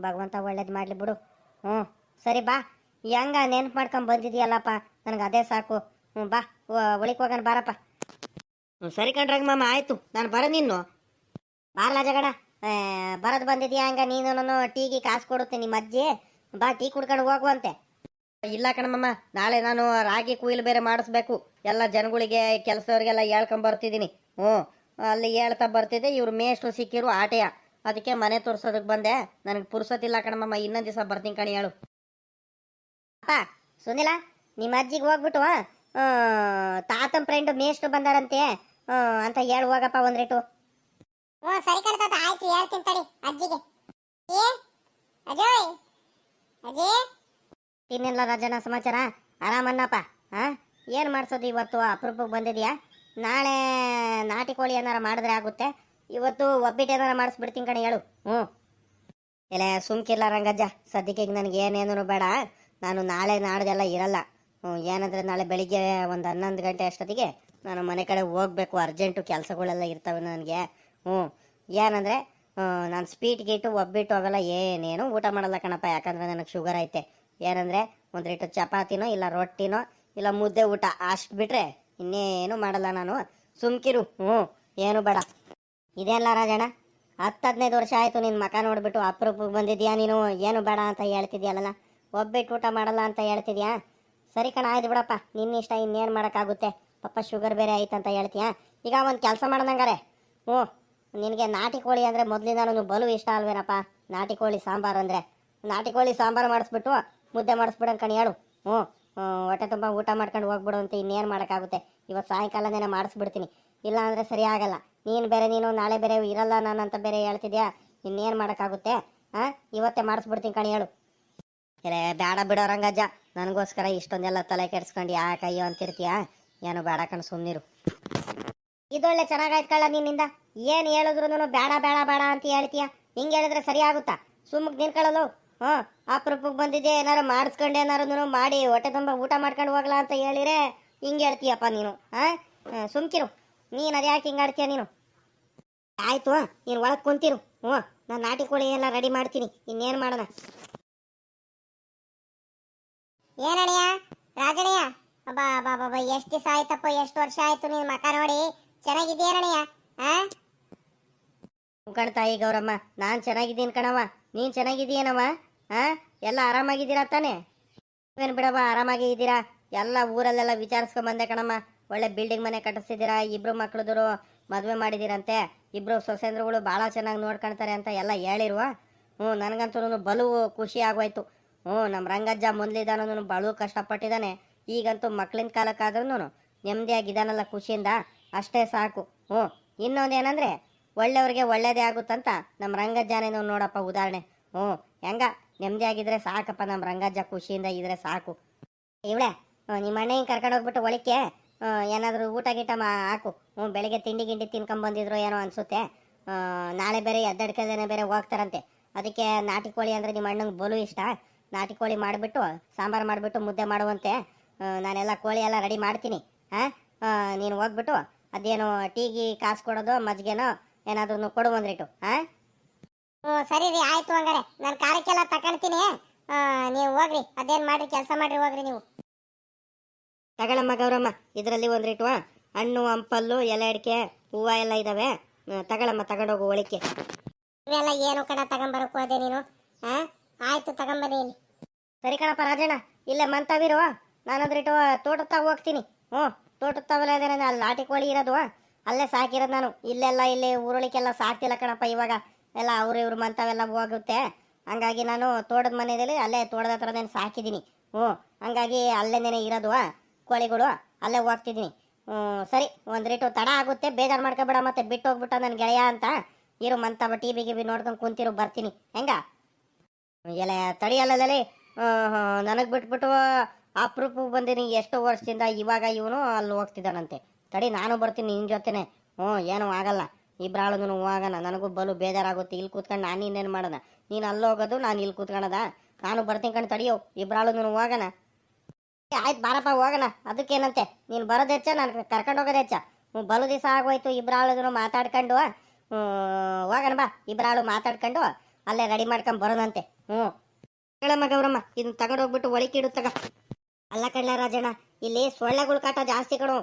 ಭಗವಂತ ಒಳ್ಳೇದು ಮಾಡಲಿ ಬಿಡು. ಹ್ಞೂ, ಸರಿ ಬಾ. ಹೆಂಗ ನೆನ್ಪು ಮಾಡ್ಕೊಂಡ್ ಬಂದಿದ್ಯಲ್ಲಪ್ಪ? ನನಗೆ ಅದೇ ಸಾಕು. ಹ್ಞೂ, ಬಾ. ಒಳಿಕ್ ಹೋಗೋಣ ಬಾರಪ್ಪ. ಸರಿ ಕಣ್ರಂಗ ಮಾಮ, ಆಯಿತು. ನಾನು ಬರೋ ನಿನ್ನು ಬಾರ್ಲಾ ಜಗಣ ಬರೋದು ಬಂದಿದ್ಯಾ ಹಂಗ? ನೀನು ನಾನು ಟೀಗೆ ಕಾಸು ಕೊಡುತ್ತೆ ನಿಮ್ಮ ಅಜ್ಜಿ. ಬಾ, ಟೀ ಕುಡ್ಕೊಂಡು ಹೋಗುವಂತೆ ಇಲ್ಲ ಕಣಮ್ಮ ನಾಳೆ ನಾನು ರಾಗಿ ಕುಯ್ಲು ಬೇರೆ ಮಾಡಿಸ್ಬೇಕು. ಎಲ್ಲ ಜನಗಳಿಗೆ, ಕೆಲಸದವ್ರಿಗೆಲ್ಲ ಹೇಳ್ಕೊಂಡ್ ಬರ್ತಿದ್ದೀನಿ. ಹ್ಞೂ, ಅಲ್ಲಿ ಹೇಳ್ತಾ ಬರ್ತಿದ್ದೆ, ಇವ್ರು ಮೇಷ್ಟ್ರು ಸಿಕ್ಕಿರು ಆಟೆಯ. ಅದಕ್ಕೆ ಮನೆ ತೋರ್ಸೋದಕ್ಕೆ ಬಂದೆ. ನನಗೆ ಪುರ್ಸೋತಿಲ್ಲ ಕಣಮ್ಮ ಇನ್ನೊಂದು ದಿವಸ ಬರ್ತೀನಿ ಕಣಿ, ಹೇಳು. ಅಪ್ಪ, ಸುನಿಲ, ನಿಮ್ಮ ಅಜ್ಜಿಗೆ ಹೋಗ್ಬಿಟ್ಟು ತಾತನ ಫ್ರೆಂಡ್ ಮೇಷ್ಟ್ರು ಬಂದಾರಂತೆ ಅಂತ ಹೇಳುವಾಗಪ್ಪ ಹೋಗಪ್ಪ ಒಂದ್ ರೇಟು. ಹ್ಞೂ, ಸರಿ ಕಣ ಆಯ್ತು, ಹೇಳ್ತೀನಿ ತಡಿ ಅಜ್ಜಿಗೆ. ಏ ಅಜಯ್ ಅಜಯ್ ಇನ್ನೆಲ್ಲ ರಾಜನ ಸಮಾಚಾರ? ಆರಾಮನ್ನಪ್ಪ ಹಾ ಏನು ಮಾಡ್ಸೋದು ಇವತ್ತು? ಅಪರೂಪಕ್ಕೆ ಬಂದಿದ್ಯಾ? ನಾಳೆ ನಾಟಿ ಕೋಳಿ ಏನಾರ ಮಾಡಿದ್ರೆ ಆಗುತ್ತೆ? ಇವತ್ತು ಒಬ್ಬಿಟ್ಟು ಏನಾರ ಮಾಡಿಸ್ಬಿಡ್ತೀನಿ ಕಣೆ, ಹೇಳು. ಹ್ಞೂ. ಇಲ್ಲ ಸುಮ್ಕಿಲ್ಲ ರಂಗಜ್ಜ, ಸದ್ಯಕ್ಕೆ ಈಗ ನನಗೆ ಏನೇನೂ ಬೇಡ. ನಾನು ನಾಳೆ ನಾಡ್ದೆಲ್ಲ ಇರಲ್ಲ. ಹ್ಞೂ, ಏನಂದ್ರೆ ನಾಳೆ ಬೆಳಿಗ್ಗೆ ಒಂದು ಹನ್ನೊಂದು ಗಂಟೆ ಅಷ್ಟೊತ್ತಿಗೆ ನಾನು ಮನೆ ಕಡೆ ಹೋಗ್ಬೇಕು. ಅರ್ಜೆಂಟು ಕೆಲಸಗಳೆಲ್ಲ ಇರ್ತವೆ ನನಗೆ. ಹ್ಞೂ. ಏನಂದರೆ ನಾನು ಸ್ವೀಟ್ ಗೀಟು, ಒಬ್ಬಿಟ್ಟು ಅವೆಲ್ಲ ಏನೇನು ಊಟ ಮಾಡಲ್ಲ ಕಣಪ್ಪ, ಯಾಕಂದರೆ ನನಗೆ ಶುಗರ್ ಐತೆ. ಏನಂದರೆ ಒಂದು ರೀಟು ಚಪಾತಿನೋ, ಇಲ್ಲ ರೊಟ್ಟಿನೋ, ಇಲ್ಲ ಮುದ್ದೆ ಊಟ, ಅಷ್ಟು ಬಿಟ್ಟರೆ ಇನ್ನೇನು ಮಾಡಲ್ಲ ನಾನು. ಸುಮ್ಕಿರು, ಹ್ಞೂ, ಏನು ಬೇಡ. ಇದೆಲ್ಲ ರಾಜಣ್ಣ? ಹತ್ತು ಹದಿನೈದು ವರ್ಷ ಆಯಿತು ನಿನ್ನ ಮಕ ನೋಡಿಬಿಟ್ಟು ಅಪರೂಪಕ್ಕೆ ಬಂದಿದ್ಯಾ ನೀನು? ಏನು ಬೇಡ ಅಂತ ಹೇಳ್ತಿದ್ಯಲ್ಲ ಒಬ್ಬಿಟ್ಟು ಊಟ ಮಾಡಲ್ಲ ಅಂತ ಹೇಳ್ತಿದ್ಯಾ? ಸರಿ ಕಣ, ಆಯ್ತು ಬಿಡಪ್ಪ. ನಿನ್ನ ಇಷ್ಟ ಇನ್ನೇನು ಮಾಡೋಕ್ಕಾಗುತ್ತೆ? ಪಪ್ಪ ಶುಗರ್ ಬೇರೆ ಐತೆ ಅಂತ ಹೇಳ್ತೀಯಾ? ಈಗ ಒಂದು ಕೆಲಸ ಮಾಡ್ದಂಗಾರೆ ಹ್ಞೂ. ನಿನಗೆ ನಾಟಿ ಕೋಳಿ ಅಂದರೆ ಮೊದಲಿಂದ ಬಲು ಇಷ್ಟ ಅಲ್ವೇನಪ್ಪ? ನಾಟಿ ಕೋಳಿ ಸಾಂಬಾರು ಅಂದರೆ. ನಾಟಿ ಕೋಳಿ ಸಾಂಬಾರು ಮಾಡಿಸ್ಬಿಟ್ಟು ಮುದ್ದೆ ಮಾಡಿಸ್ಬಿಡೋಣ ಕಣಿ ಹೇಳು ಹ್ಞೂ. ಹೊಟ್ಟೆ ತುಂಬ ಊಟ ಮಾಡ್ಕೊಂಡು ಹೋಗ್ಬಿಡು ಅಂತ ಇನ್ನೇನು ಮಾಡೋಕ್ಕಾಗುತ್ತೆ? ಇವತ್ತು ಸಾಯಂಕಾಲನೇ ಮಾಡಿಸ್ಬಿಡ್ತೀನಿ. ಇಲ್ಲ ಅಂದರೆ ಸರಿ ಆಗಲ್ಲ. ನೀನು ಬೇರೆ ನೀನು, ನಾಳೆ ಬೇರೆ ಇರಲ್ಲ ನಾನು ಅಂತ ಬೇರೆ ಹೇಳ್ತಿದ್ಯಾ? ಇನ್ನೇನು ಮಾಡೋಕ್ಕಾಗುತ್ತೆ? ಹಾಂ ಇವತ್ತೇ ಮಾಡಿಸ್ಬಿಡ್ತೀನಿ ಕಣಿ ಹೇಳು ಇಲ್ಲ ಬೇಡ ಬಿಡೋ ರಂಗಜ್ಜ. ನನಗೋಸ್ಕರ ಇಷ್ಟೊಂದೆಲ್ಲ ತಲೆ ಕೆಡ್ಸ್ಕೊಂಡು ಅಯ್ಯೋ ಅಂತಿರ್ತೀಯ? ಏನು ಬೇಡ ಕಣ್ ಸುಮ್ಮನಿರು ಇದೊಳ್ಳೆ ಚೆನ್ನಾಗಾಯ್ತು ಕಳ್ಳ ನಿನ್ನಿಂದ. ಏನು ಹೇಳಿದ್ರು ಬೇಡ ಬೇಡ ಬೇಡ ಅಂತ ಹೇಳ್ತೀಯ. ಹಿಂಗೆ ಹೇಳಿದ್ರೆ ಸರಿ ಆಗುತ್ತಾ? ಸುಮ್ಮಕ್ ನಿನ್ಕೊಳ್ಳಲು ಹ್ಞೂ, ಅಪ್ರೂಪಕ್ಕೆ ಬಂದಿದ್ದೆ ಏನಾರು ಮಾಡಿಸ್ಕೊಂಡು ಏನಾರು ಮಾಡಿ ಹೊಟ್ಟೆ ತುಂಬ ಊಟ ಮಾಡ್ಕೊಂಡು ಹೋಗ್ಲಾ ಅಂತ ಹೇಳಿರೆ, ಹಿಂಗೆ ಹೇಳ್ತೀಯಪ್ಪ ನೀನು, ಹಾಂ? ಸುಮ್ಕಿರು. ನೀನು ಅದು ಯಾಕೆ ಹಿಂಗೆ ಆಡ್ತೀಯ ನೀನು? ಆಯ್ತು ನೀನು ಒಳಗೆ ಕುಂತಿರು. ಹ್ಞೂ, ನಾನು ನಾಟಿ ಕೋಳಿ ಎಲ್ಲ ರೆಡಿ ಮಾಡ್ತೀನಿ. ಇನ್ನೇನು ಮಾಡೋಣ? ಏನಣ್ಣ, ರಾಜಣ್ಣ? ಅಬ್ಬಾ ಬಾ ಬಾ ಎಷ್ಟು ದಿವಸ ಆಯ್ತಪ್ಪ, ಎಷ್ಟು ವರ್ಷ ಆಯ್ತು ನಿನ್ ಮಕ ನೋಡಿ? ಚೆನ್ನಾಗಿದ್ದೀಯನಣ್ಣ ಆ? ಕಣ್ತಾಯಿ ಗೌರಮ್ಮ, ನಾನು ಚೆನ್ನಾಗಿದ್ದೀನಿ ಕಣವ ನೀನ್ ಚೆನ್ನಾಗಿದ್ದೀಯನವ ಆ? ಎಲ್ಲ ಆರಾಮಾಗಿದ್ದೀರಾ ತಾನೇ? ಏನು ಬಿಡವ ಆರಾಮಾಗಿ ಇದ್ದೀರಾ? ಎಲ್ಲ ಊರಲ್ಲೆಲ್ಲ ವಿಚಾರಿಸ್ಕೊಂಡ್ ಬಂದೆ ಕಣಮ್ಮ. ಒಳ್ಳೆ ಬಿಲ್ಡಿಂಗ್ ಮನೆ ಕಟ್ಟಿಸ್ತಿದ್ದೀರಾ, ಇಬ್ರು ಮಕ್ಳದ್ರು ಮದುವೆ ಮಾಡಿದಿರಂತೆ ಇಬ್ರು ಸೊಸೆಂದ್ರುಗಳು ಭಾಳ ಚೆನ್ನಾಗಿ ನೋಡ್ಕೊಳ್ತಾರೆ ಅಂತ ಎಲ್ಲ ಹೇಳಿರುವ. ಹ್ಞೂ ನನಗಂತೂ ಬಲು ಖುಷಿ ಆಗೋಯ್ತು. ಹ್ಞೂ ನಮ್ಮ ರಂಗಜ್ಜ ಮೊದಲಿದ್ದಾನು ಬಲು ಕಷ್ಟಪಟ್ಟಿದ್ದಾನೆ. ಈಗಂತೂ ಮಕ್ಳಿನ ಕಾಲಕ್ಕಾದ್ರೂ ನೆಮ್ಮದಿಯಾಗಿದ್ದಾನಲ್ಲ ಖುಷಿಯಿಂದ. ಅಷ್ಟೇ ಸಾಕು. ಹ್ಞೂ. ಇನ್ನೊಂದೇನಂದ್ರೆ ಒಳ್ಳೆಯವ್ರಿಗೆ ಒಳ್ಳೇದೇ ಆಗುತ್ತಂತ ನಮ್ಮ ರಂಗಜ್ಜನೇನು ನೋಡಪ್ಪ ಉದಾಹರಣೆ. ಹ್ಞೂ. ಹೆಂಗ? ನೆಮ್ಮದಿಯಾಗಿದ್ರೆ ಸಾಕಪ್ಪ ನಮ್ಮ ರಂಗಜ್ಜ ಖುಷಿಯಿಂದ ಇದ್ರೆ ಸಾಕು. ಇವಳೆ ನಿಮ್ಮ ಅಣ್ಣಗೆ ಕರ್ಕೊಂಡು ಹೋಗ್ಬಿಟ್ಟು ಒಳಕ್ಕೆ ಏನಾದರೂ ಊಟ ಗೀಟ ಮಾ, ಹಾಕು. ಹ್ಞೂ, ಬೆಳಗ್ಗೆ ತಿಂಡಿ ಗಿಂಡಿ ತಿನ್ಕೊಂಬಂದಿದ್ರು ಏನೋ ಅನಿಸುತ್ತೆ. ನಾಳೆ ಬೇರೆ ಎದ್ದಡ್ಕದೇನೆ ಬೇರೆ ಹೋಗ್ತಾರಂತೆ. ಅದಕ್ಕೆ ನಾಟಿ ಕೋಳಿ ಅಂದರೆ ನಿಮ್ಮ ಅಣ್ಣಂಗೆ ಬಲು ಇಷ್ಟ. ನಾಟಿ ಕೋಳಿ ಮಾಡಿಬಿಟ್ಟು, ಸಾಂಬಾರು ಮಾಡಿಬಿಟ್ಟು ಮುದ್ದೆ ಮಾಡುವಂತೆ. ನಾನೆಲ್ಲ ಕೋಳಿ ಎಲ್ಲ ರೆಡಿ ಮಾಡ್ತೀನಿ. ಹಾಂ? ನೀನು ಹೋಗ್ಬಿಟ್ಟು ಅದೇನು ಟೀಗಿ ಕಾಸು ಕೊಡೋದು ಮಜ್ಜಿಗೆನೋ ಏನಾದ್ರೂ ಕೊಡು ಬಂದ್ರಿಟ್ಟು ಹಾಂ ಹ್ಞೂ ಸರಿ ರೀ ಆಯ್ತು ಹಂಗಾರೆ. ನಾನು ಕಾರಕ್ಕೆಲ್ಲ ತಕೊಳ್ತೀನಿ ನೀವು ಹೋಗ್ರಿ ಅದೇನ್ ಮಾಡ್ರಿ ಕೆಲಸ ಮಾಡ್ರಿ ಹೋಗ್ರಿ ನೀವು. ತಗೊಳಮ್ಮ ಗೌರಮ್ಮ ಇದರಲ್ಲಿ ಒಂದ್ರಿಟ್ಟು ಹಣ್ಣು ಹಂಪಲ್ಲು ಎಲೆ ಅಡಿಕೆ ಹೂವು ಎಲ್ಲ ಇದಾವೆ. ತಗಳಮ್ಮ ತಗೊಂಡೋಗು ಒಳಿಕೆ ಇವೆಲ್ಲ ಏನು ಕಣ ತಗೊಂಬರಕ್ಕೆ ಹೋದೆ ನೀನು ಆ? ಆಯ್ತು ತಗೊಂಬನ್ನಿ ಇಲ್ಲಿ. ಸರಿ ಕಣಪ್ಪ ರಾಜಣ್ಣ ಇಲ್ಲೇ ಮಂತವಿರು. ನಾನಂದ್ರಿಟ್ಟು ತೋಟದ ತೋಟಕ್ಕೆ ಹೋಗ್ತೀನಿ. ಹ್ಞೂ ತೋಟದ ತಾವಲ್ಲ ನಾನು ಅಲ್ಲಿ ನಾಟಿ ಕೋಳಿ ಇರೋದು. ಅಲ್ಲೇ ಸಾಕಿರೋದು ನಾನು. ಇಲ್ಲೆಲ್ಲ ಇಲ್ಲಿ ಊರೊಳಿಗೆಲ್ಲ ಸಾಕ್ತಿಲ್ಲ ಕಣಪ್ಪ ಇವಾಗ. ಎಲ್ಲ ಅವ್ರು ಇವ್ರು ಮಂತವೆಲ್ಲ ಹೋಗುತ್ತೆ. ಹಂಗಾಗಿ ನಾನು ತೋಟದ ಮನೆಯಲ್ಲಿ ಅಲ್ಲೇ ತೋಟದ ಹತ್ರನೇ ಸಾಕಿದ್ದೀನಿ. ಹ್ಞೂ, ಹಂಗಾಗಿ ಅಲ್ಲೇನೇ ಇರೋದು ಕೋಳಿಗಳು. ಅಲ್ಲೇ ಹೋಗ್ತಿದ್ದೀನಿ. ಹ್ಞೂ, ಸರಿ, ಒಂದು ರೇಟು ತಡ ಆಗುತ್ತೆ. ಬೇಜಾರು ಮಾಡ್ಕೊಬೇಡ ಮತ್ತೆ ಬಿಟ್ಟು ಹೋಗ್ಬಿಟ್ಟ ನನ್ನ ಗೆಳೆಯ ಅಂತ. ಇರು ಮಂತವ ಟಿ ವಿ ಗಿಬಿ ನೋಡ್ಕೊಂಡು ಕುಂತಿರು, ಬರ್ತೀನಿ. ಹೆಂಗ? ಎಲ್ಲ ತಡಿಯಲ್ಲದಲ್ಲಿ? ನನಗೆ ಬಿಟ್ಬಿಟ್ಟು ಅಪ್ರೂಪ ಬಂದಿನಿ ಎಷ್ಟೋ ವರ್ಷದಿಂದ ಇವಾಗ ಇವನು ಅಲ್ಲಿ ಹೋಗ್ತಿದ್ದಾನಂತೆ. ತಡಿ, ನಾನು ಬರ್ತೀನಿ ನಿನ್ನ ಜೊತೆನೆ. ಹ್ಞೂ, ಏನೂ ಆಗಲ್ಲ. ಇಬ್ರಾಳನು ಹೋಗೋಣ. ನನಗೂ ಬಲು ಬೇಜಾರಾಗುತ್ತೆ. ಇಲ್ಲಿ ಕೂತ್ಕೊಂಡು ನಾನು ಇನ್ನೇನು ಮಾಡೋಣ? ನೀನು ಅಲ್ಲಿ ಹೋಗೋದು, ನಾನು ಇಲ್ಲಿ ಕೂತ್ಕೊಳ್ಳೋದ ನಾನು ಬರ್ತೀನಿ ಕಣ್ ತಡಿಯೋ ಇಬ್ಬರಾಳು ಹೋಗೋಣ. ಆಯ್ತು, ಬಾರಪ್ಪ, ಹೋಗೋಣ. ಅದಕ್ಕೇನಂತೆ? ನೀನು ಬರೋದು ಹೆಚ್ಚ, ನಾನು ಕರ್ಕೊಂಡು ಹೋಗೋದು ಹೆಚ್ಚ. ಹ್ಞೂ, ಬಲು ದಿವಸ ಆಗೋಯ್ತು ಇಬ್ರಾಳನು ಮಾತಾಡ್ಕೊಂಡು. ಹೋಗೋಣ ಬಾ. ಇಬ್ರಾಳು ಮಾತಾಡ್ಕೊಂಡು ಅಲ್ಲೇ ರೆಡಿ ಮಾಡ್ಕೊಂಡು ಬರೋದಂತೆ ಹ್ಞೂ. ಹೇಳಮ್ಮ ಗೌರಮ್ಮ ಇದನ್ನ ತಗೊಂಡೋಗ್ಬಿಟ್ಟು ಒಳಕಿಡು ತಗ. ಅಲ್ಲ ಕಳ್ಳ ರಾಜಣ್ಣ, ಇಲ್ಲಿ ಸೊಳ್ಳೆಗಳು ಕಾಟ ಜಾಸ್ತಿ ಕಣು.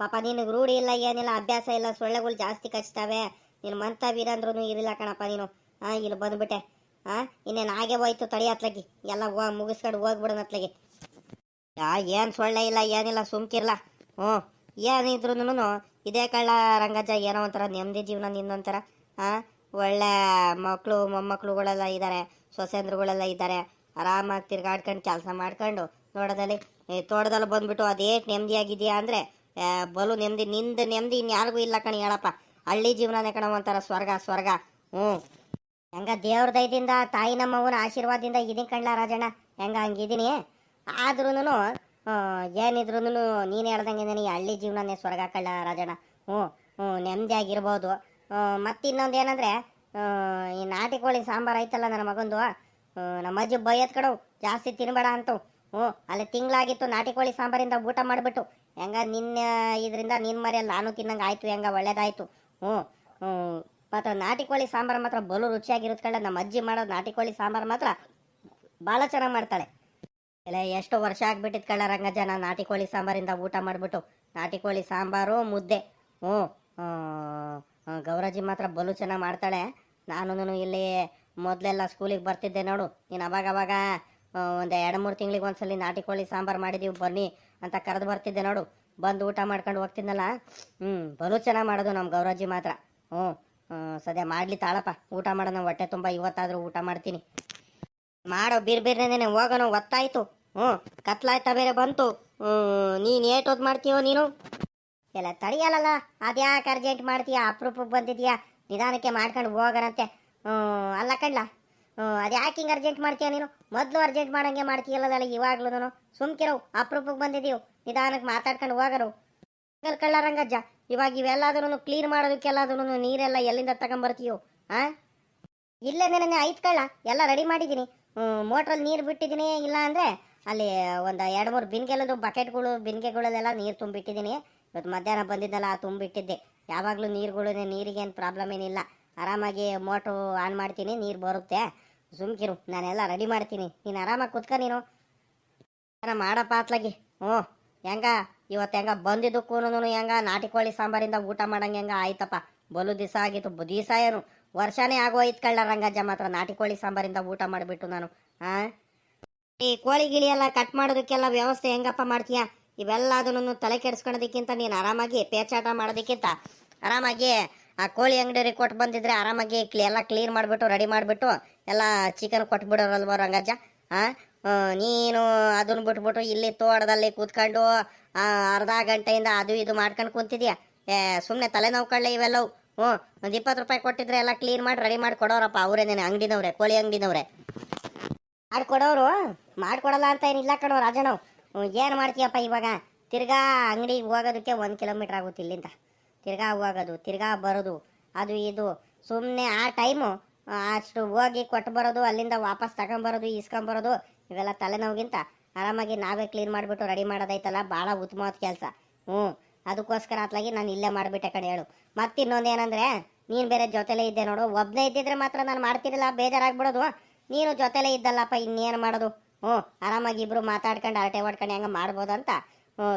ಪಾಪ ನಿನಗೆ ರೂಢಿ ಇಲ್ಲ, ಏನಿಲ್ಲ, ಅಭ್ಯಾಸ ಇಲ್ಲ, ಸೊಳ್ಳೆಗಳು ಜಾಸ್ತಿ ಕಚ್ತಾವೆ. ನೀನು ಮಂತ ವೀರಂದ್ರೂ ಇರಿಲ್ಲ ಕಣಪ್ಪ ನೀನು. ಹಾಂ ಇಲ್ಲಿ ಬಂದ್ಬಿಟ್ಟೆ. ಹಾಂ ಇನ್ನೇನು ಹಾಗೆ ಹೋಯ್ತು ತಡಿ ಹತ್ಲಗಿ ಎಲ್ಲ ಹೋ ಮುಗಿಸ್ಕೊಂಡು ಹೋಗ್ಬಿಡೋಣ ಹತ್ಲಗಿ ಯಾ, ಏನು ಸೊಳ್ಳೆ ಇಲ್ಲ, ಏನಿಲ್ಲ, ಸುಮ್ಕಿರ್ಲ. ಹ್ಞೂ ಏನಿದ್ರು ಇದೇ ಕಳ್ಳ ರಂಗಜ್ಜ ಏನೋ ಒಂಥರ ನೆಮ್ಮದಿ ಜೀವನ ನಿನ್ನೊಂಥರ. ಹಾಂ ಒಳ್ಳೆ ಮಕ್ಕಳು ಮೊಮ್ಮಕ್ಕಳುಗಳೆಲ್ಲ ಇದ್ದಾರೆ ಸೊಸೆಂದ್ರುಗಳೆಲ್ಲ ಇದ್ದಾರೆ ಆರಾಮಾಗಿ ತಿರ್ಗಾಡ್ಕೊಂಡು ಕೆಲಸ ಮಾಡ್ಕೊಂಡು ತೋಟದಲ್ಲಿ ತೋಟದಲ್ಲಿ ಬಂದ್ಬಿಟ್ಟು ಅದೇಟ್ ನೆಮ್ಮದಿಯಾಗಿದೆಯಾ ಅಂದರೆ ಬಲು ನೆಮ್ಮದಿ, ನಿಂದ ನೆಮ್ಮದಿ ಇನ್ಯಾರಿಗೂ ಇಲ್ಲ ಕಣಿ ಹೇಳಪ್ಪ. ಹಳ್ಳಿ ಜೀವನನೇ ಕಣ ಒಂಥರ ಸ್ವರ್ಗ ಸ್ವರ್ಗ. ಹ್ಞೂ. ಹೆಂಗ ದೇವ್ರ ದಯದಿಂದ, ತಾಯಿ ನಮ್ಮವನ ಆಶೀರ್ವಾದದಿಂದ ಇದೀನಿ ಕಣ್ಣ ರಾಜಣ್ಣ? ಹೆಂಗ ಹಂಗಿದ್ದೀನಿ ಆದ್ರೂ ಏನಿದ್ರು ನೀನು ಹೇಳ್ದಂಗೆ ಈ ಹಳ್ಳಿ ಜೀವನನೇ ಸ್ವರ್ಗ ಕಳ್ಳ ರಾಜಣ್ಣ. ಹ್ಞೂ ಹ್ಞೂ, ನೆಮ್ಮದಿಯಾಗಿರ್ಬೋದು. ಮತ್ತು ಇನ್ನೊಂದು ಏನಂದರೆ ಈ ನಾಟಿ ಕೋಳಿ ಸಾಂಬಾರು ಐತಲ್ಲ ನನ್ನ ಮಗಂದು. ನಮ್ಮ ಅಜ್ಜಿ ಬೈಯತ್ ಕಡವು ಜಾಸ್ತಿ ತಿನ್ಬೇಡ ಅಂತವು ಹ್ಞೂ ಅಲ್ಲಿ ತಿಂಗಳಾಗಿತ್ತು, ನಾಟಿ ಕೋಳಿ ಸಾಂಬಾರಿಂದ ಊಟ ಮಾಡಿಬಿಟ್ಟು. ಹೆಂಗ ನಿನ್ನ ಇದರಿಂದ ನಿನ್ನ ಮರೆಯಲ್ಲಿ ನಾನು ತಿನ್ನಂಗೆ ಆಯ್ತು, ಹೆಂಗ ಒಳ್ಳೇದಾಯ್ತು. ಹ್ಞೂ ಹ್ಞೂ. ಮತ್ತು ನಾಟಿ ಕೋಳಿ ಸಾಂಬಾರು ಮಾತ್ರ ಬಲು ರುಚಿಯಾಗಿರುತ್ತೆ ಕಳ್ಳ. ನಮ್ಮ ಅಜ್ಜಿ ಮಾಡೋದು ನಾಟಿ ಕೋಳಿ ಸಾಂಬಾರು ಮಾತ್ರ ಭಾಳ ಚೆನ್ನಾಗಿ ಮಾಡ್ತಾಳೆ. ಇಲ್ಲ ಎಷ್ಟು ವರ್ಷ ಆಗ್ಬಿಟ್ಟಿತ್ತು ಕಳ್ಳ ರಂಗಜ್ಜ ನಾನು ನಾಟಿ ಕೋಳಿ ಸಾಂಬಾರಿಂದ ಊಟ ಮಾಡಿಬಿಟ್ಟು. ನಾಟಿ ಕೋಳಿ ಸಾಂಬಾರು, ಮುದ್ದೆ. ಹ್ಞೂ ಗೌರಜ್ಜಿ ಮಾತ್ರ ಬಲು ಚೆನ್ನಾಗಿ ಮಾಡ್ತಾಳೆ. ನಾನು ಇಲ್ಲಿ ಮೊದಲೆಲ್ಲ ಸ್ಕೂಲಿಗೆ ಬರ್ತಿದ್ದೆ ನೋಡು. ನೀನು ಅವಾಗ ಅವಾಗ ಒಂದು ಎರಡು ಮೂರು ತಿಂಗಳಿಗೆ ಒಂದ್ಸಲಿ ನಾಟಿ ಕೋಳಿ ಸಾಂಬಾರು ಮಾಡಿದೀವಿ ಬನ್ನಿ ಅಂತ ಕರೆದು ಬರ್ತಿದ್ದೆ ನೋಡು. ಬಂದು ಊಟ ಮಾಡ್ಕೊಂಡು ಹೋಗ್ತಿದ್ನಲ್ಲ. ಹ್ಞೂ ಬಲು ಚೆನ್ನಾಗಿ ಮಾಡೋದು ನಮ್ಮ ಗೌರವಜ್ಜಿ ಮಾತ್ರ. ಹ್ಞೂ ಸದ್ಯ ಮಾಡಲಿ ತಾಳಪ್ಪ. ಊಟ ಮಾಡೋಣ, ಹೊಟ್ಟೆ ತುಂಬ ಇವತ್ತಾದರೂ ಊಟ ಮಾಡ್ತೀನಿ. ಮಾಡೋ ಬೀರ್ ಬೀರ್ನೇನೆ ಹೋಗೋಣ, ಒತ್ತಾಯ್ತು. ಹ್ಞೂ ಕತ್ಲಾಯ್ತಾ ಬೇರೆ ಬಂತು. ನೀನು ಏಟೋದು ಮಾಡ್ತೀಯೋ ನೀನು? ಎಲ್ಲ ತಡಿಯಲ್ಲಲ್ಲ, ಅದ್ಯಾಕೆ ಅರ್ಜೆಂಟ್ ಮಾಡ್ತೀಯಾ ಅಪ್ರೂಪಕ್ಕೆ ಬಂದಿದ್ಯಾ? ನಿಧಾನಕ್ಕೆ ಮಾಡ್ಕೊಂಡು ಹೋಗೋಣಂತೆ. ಹ್ಞೂ ಅಲ್ಲ ಕಣ್ಲ? ಹ್ಞೂ ಅದ್ಯಾಕೆ ಹಿಂಗೆ ಅರ್ಜೆಂಟ್ ಮಾಡ್ತೀಯ ನೀನು? ಮೊದಲು ಅರ್ಜೆಂಟ್ ಮಾಡಂಗೆ ಮಾಡ್ತೀಯಲ್ಲ ಇವಾಗ್ಲೂ ಸುಮ್ಕಿರವು ಅಪ್ರೂಪಕ್ಕೆ ಬಂದಿದ್ದೀವಿ ನಿಧಾನಕ್ಕೆ ಮಾತಾಡ್ಕೊಂಡು ಹೋಗರು. ಕಳ್ಳ ರಂಗಜ್ಜ ಇವಾಗ ಇವೆಲ್ಲದನ್ನು ಕ್ಲೀನ್ ಮಾಡೋದಕ್ಕೆಲ್ಲದನ್ನು ನೀರೆಲ್ಲ ಎಲ್ಲಿಂದ ತಗೊಂಬರ್ತೀಯೋ ಹಾಂ ಇಲ್ಲ ನೆನೆ ಐತ್ ಕಳ್ಳ, ಎಲ್ಲ ರೆಡಿ ಮಾಡಿದ್ದೀನಿ ಮೋಟ್ರಲ್ಲಿ ನೀರು ಬಿಟ್ಟಿದ್ದೀನಿ ಇಲ್ಲ ಅಂದರೆ ಅಲ್ಲಿ ಒಂದು ಎರಡು ಮೂರು ಬಿನ್ಗೆಲ್ಲದು ಬಕೆಟ್ಗಳು ಬಿನ್ಗೆಗಳಲ್ಲೆಲ್ಲ ನೀರು ತುಂಬಿಟ್ಟಿದ್ದೀನಿ ಇವತ್ತು ಮಧ್ಯಾಹ್ನ ಬಂದಿದ್ದಲ್ಲ ತುಂಬಿಟ್ಟಿದ್ದೆ. ಯಾವಾಗಲೂ ನೀರುಗಳು ನೀರಿಗೆ ಏನು ಪ್ರಾಬ್ಲಮ್ ಏನಿಲ್ಲ. ಆರಾಮಾಗಿ ಮೋಟ್ರು ಆನ್ ಮಾಡ್ತೀನಿ, ನೀರು ಬರುತ್ತೆ. ಸುಮ್ಕಿರು ನಾನೆಲ್ಲ ರೆಡಿ ಮಾಡ್ತೀನಿ. ನೀನು ಆರಾಮಾಗಿ ಕುತ್ಕ ನೀನು. ಏನ ಮಾಡಪ್ಪ ಅತ್ಲಾಗಿ? ಹ್ಞೂ. ಹೆಂಗ? ಇವತ್ತು ಹೆಂಗ ಬಂದಿದ್ದಕ್ಕೂ ಹೆಂಗ? ನಾಟಿ ಕೋಳಿ ಸಾಂಬಾರಿಂದ ಊಟ ಮಾಡಂಗೆ ಹೆಂಗ ಆಯ್ತಪ್ಪ? ಬಲು ದಿವಸ ಆಗಿತ್ತು ದಿವಸ ಏನು? ವರ್ಷನೇ ಆಗೋಯ್ತು ಕಳ್ಳ ರಂಗಜ್ಜ ಮಾತ್ರ, ನಾಟಿ ಕೋಳಿ ಸಾಂಬಾರಿಂದ ಊಟ ಮಾಡಿಬಿಟ್ಟು ನಾನು. ಹಾಂ ಈ ಕೋಳಿ ಗಿಳಿ ಎಲ್ಲ ಕಟ್ ಮಾಡೋದಕ್ಕೆಲ್ಲ ವ್ಯವಸ್ಥೆ ಹೆಂಗಪ್ಪ ಮಾಡ್ತೀಯಾ? ಇವೆಲ್ಲ ಅದನ್ನು ತಲೆ ಕೆಡಿಸ್ಕೊಳೋದಕ್ಕಿಂತ ನೀನು ಆರಾಮಾಗಿ ಪೇಚಾಟ ಮಾಡೋದಕ್ಕಿಂತ ಆರಾಮಾಗಿ ಆ ಕೋಳಿ ಅಂಗಡಿಯವ್ರಿಗೆ ಕೊಟ್ಟು ಬಂದಿದ್ರೆ ಆರಾಮಾಗಿ ಕ್ಲಿ ಎಲ್ಲ ಕ್ಲೀನ್ ಮಾಡಿಬಿಟ್ಟು ರೆಡಿ ಮಾಡಿಬಿಟ್ಟು, ಎಲ್ಲ ಚಿಕನ್ ಕೊಟ್ಬಿಡೋರಲ್ವ ರಂಗಜ್ಜ? ಹಾಂ ನೀನು ಅದನ್ನ ಬಿಟ್ಬಿಟ್ಟು ಇಲ್ಲಿ ತೋಟದಲ್ಲಿ ಕೂತ್ಕೊಂಡು ಅರ್ಧ ಗಂಟೆಯಿಂದ ಅದು ಇದು ಮಾಡ್ಕೊಂಡು ಕುಂತಿದ್ಯಾ? ಏ ಸುಮ್ಮನೆ ತಲೆನೋವು ಕಳ್ಳೆ ಇವೆಲ್ಲವು. ಹ್ಞೂ, ಒಂದು ಇಪ್ಪತ್ತು ರೂಪಾಯಿ ಕೊಟ್ಟಿದ್ರೆ ಎಲ್ಲ ಕ್ಲೀನ್ ಮಾಡಿ ರೆಡಿ ಮಾಡಿ ಕೊಡೋರಪ್ಪ ಅವರೇನೇನೆ ಅಂಗಡಿನವ್ರೆ, ಕೋಳಿ ಅಂಗಡಿನವ್ರೆ. ಮಾಡ್ಕೊಡೋರು? ಮಾಡ್ಕೊಡಲ್ಲ ಅಂತ ಏನಿಲ್ಲ ಕಣೋ ರಾಜಣ್ಣ ಏನು ಮಾಡ್ತೀಯಪ್ಪ ಇವಾಗ? ತಿರ್ಗಾ ಅಂಗಡಿಗೆ ಹೋಗೋದಕ್ಕೆ ಒಂದು ಕಿಲೋಮೀಟ್ರ್ ಆಗುತ್ತೆ ಇಲ್ಲಿಂದ. ತಿರ್ಗಾ ಹೋಗೋದು, ತಿರ್ಗಾ ಬರೋದು. ಅದು ಇದು. ಸುಮ್ಮನೆ ಆ ಟೈಮು ಅಷ್ಟು ಹೋಗಿ ಕೊಟ್ಟು ಬರೋದು, ಅಲ್ಲಿಂದ ವಾಪಸ್ ತಗೊಂಬರೋದು ಇಸ್ಕೊಂಬರೋದು ಇವೆಲ್ಲ ತಲೆನೋವಿಗಿಂತ ಆರಾಮಾಗಿ ನಾವೇ ಕ್ಲೀನ್ ಮಾಡಿಬಿಟ್ಟು ರೆಡಿ ಮಾಡೋದೈತಲ್ಲ, ಭಾಳ ಉತ್ತಮವಾದ ಕೆಲಸ. ಹ್ಞೂ. ಅದಕ್ಕೋಸ್ಕರ ಅತ್ಲಾಗಿ ನಾನು ಇಲ್ಲೇ ಮಾಡಿಬಿಟ್ಟೆ ಕಡೆ ಹೇಳು. ಮತ್ತಿನ್ನೊಂದು ಏನಂದರೆ, ನೀನು ಬೇರೆ ಜೊತೆಲೇ ಇದ್ದೆ ನೋಡು. ಒಬ್ಬನೇ ಇದ್ದಿದ್ರೆ ಮಾತ್ರ ನಾನು ಮಾಡ್ತಿರಲಿಲ್ಲ, ಬೇಜಾರಾಗ್ಬಿಡೋದು. ನೀನು ಜೊತೆಲೇ ಇದ್ದಲ್ಲಪ್ಪ, ಇನ್ನೇನು ಮಾಡೋದು? ಹ್ಞೂ. ಆರಾಮಾಗಿ ಇಬ್ಬರು ಮಾತಾಡ್ಕೊಂಡು ಅರಟೆ ಹೊಡ್ಕೊಂಡು ಹೆಂಗೆ ಮಾಡ್ಬೋದು ಅಂತ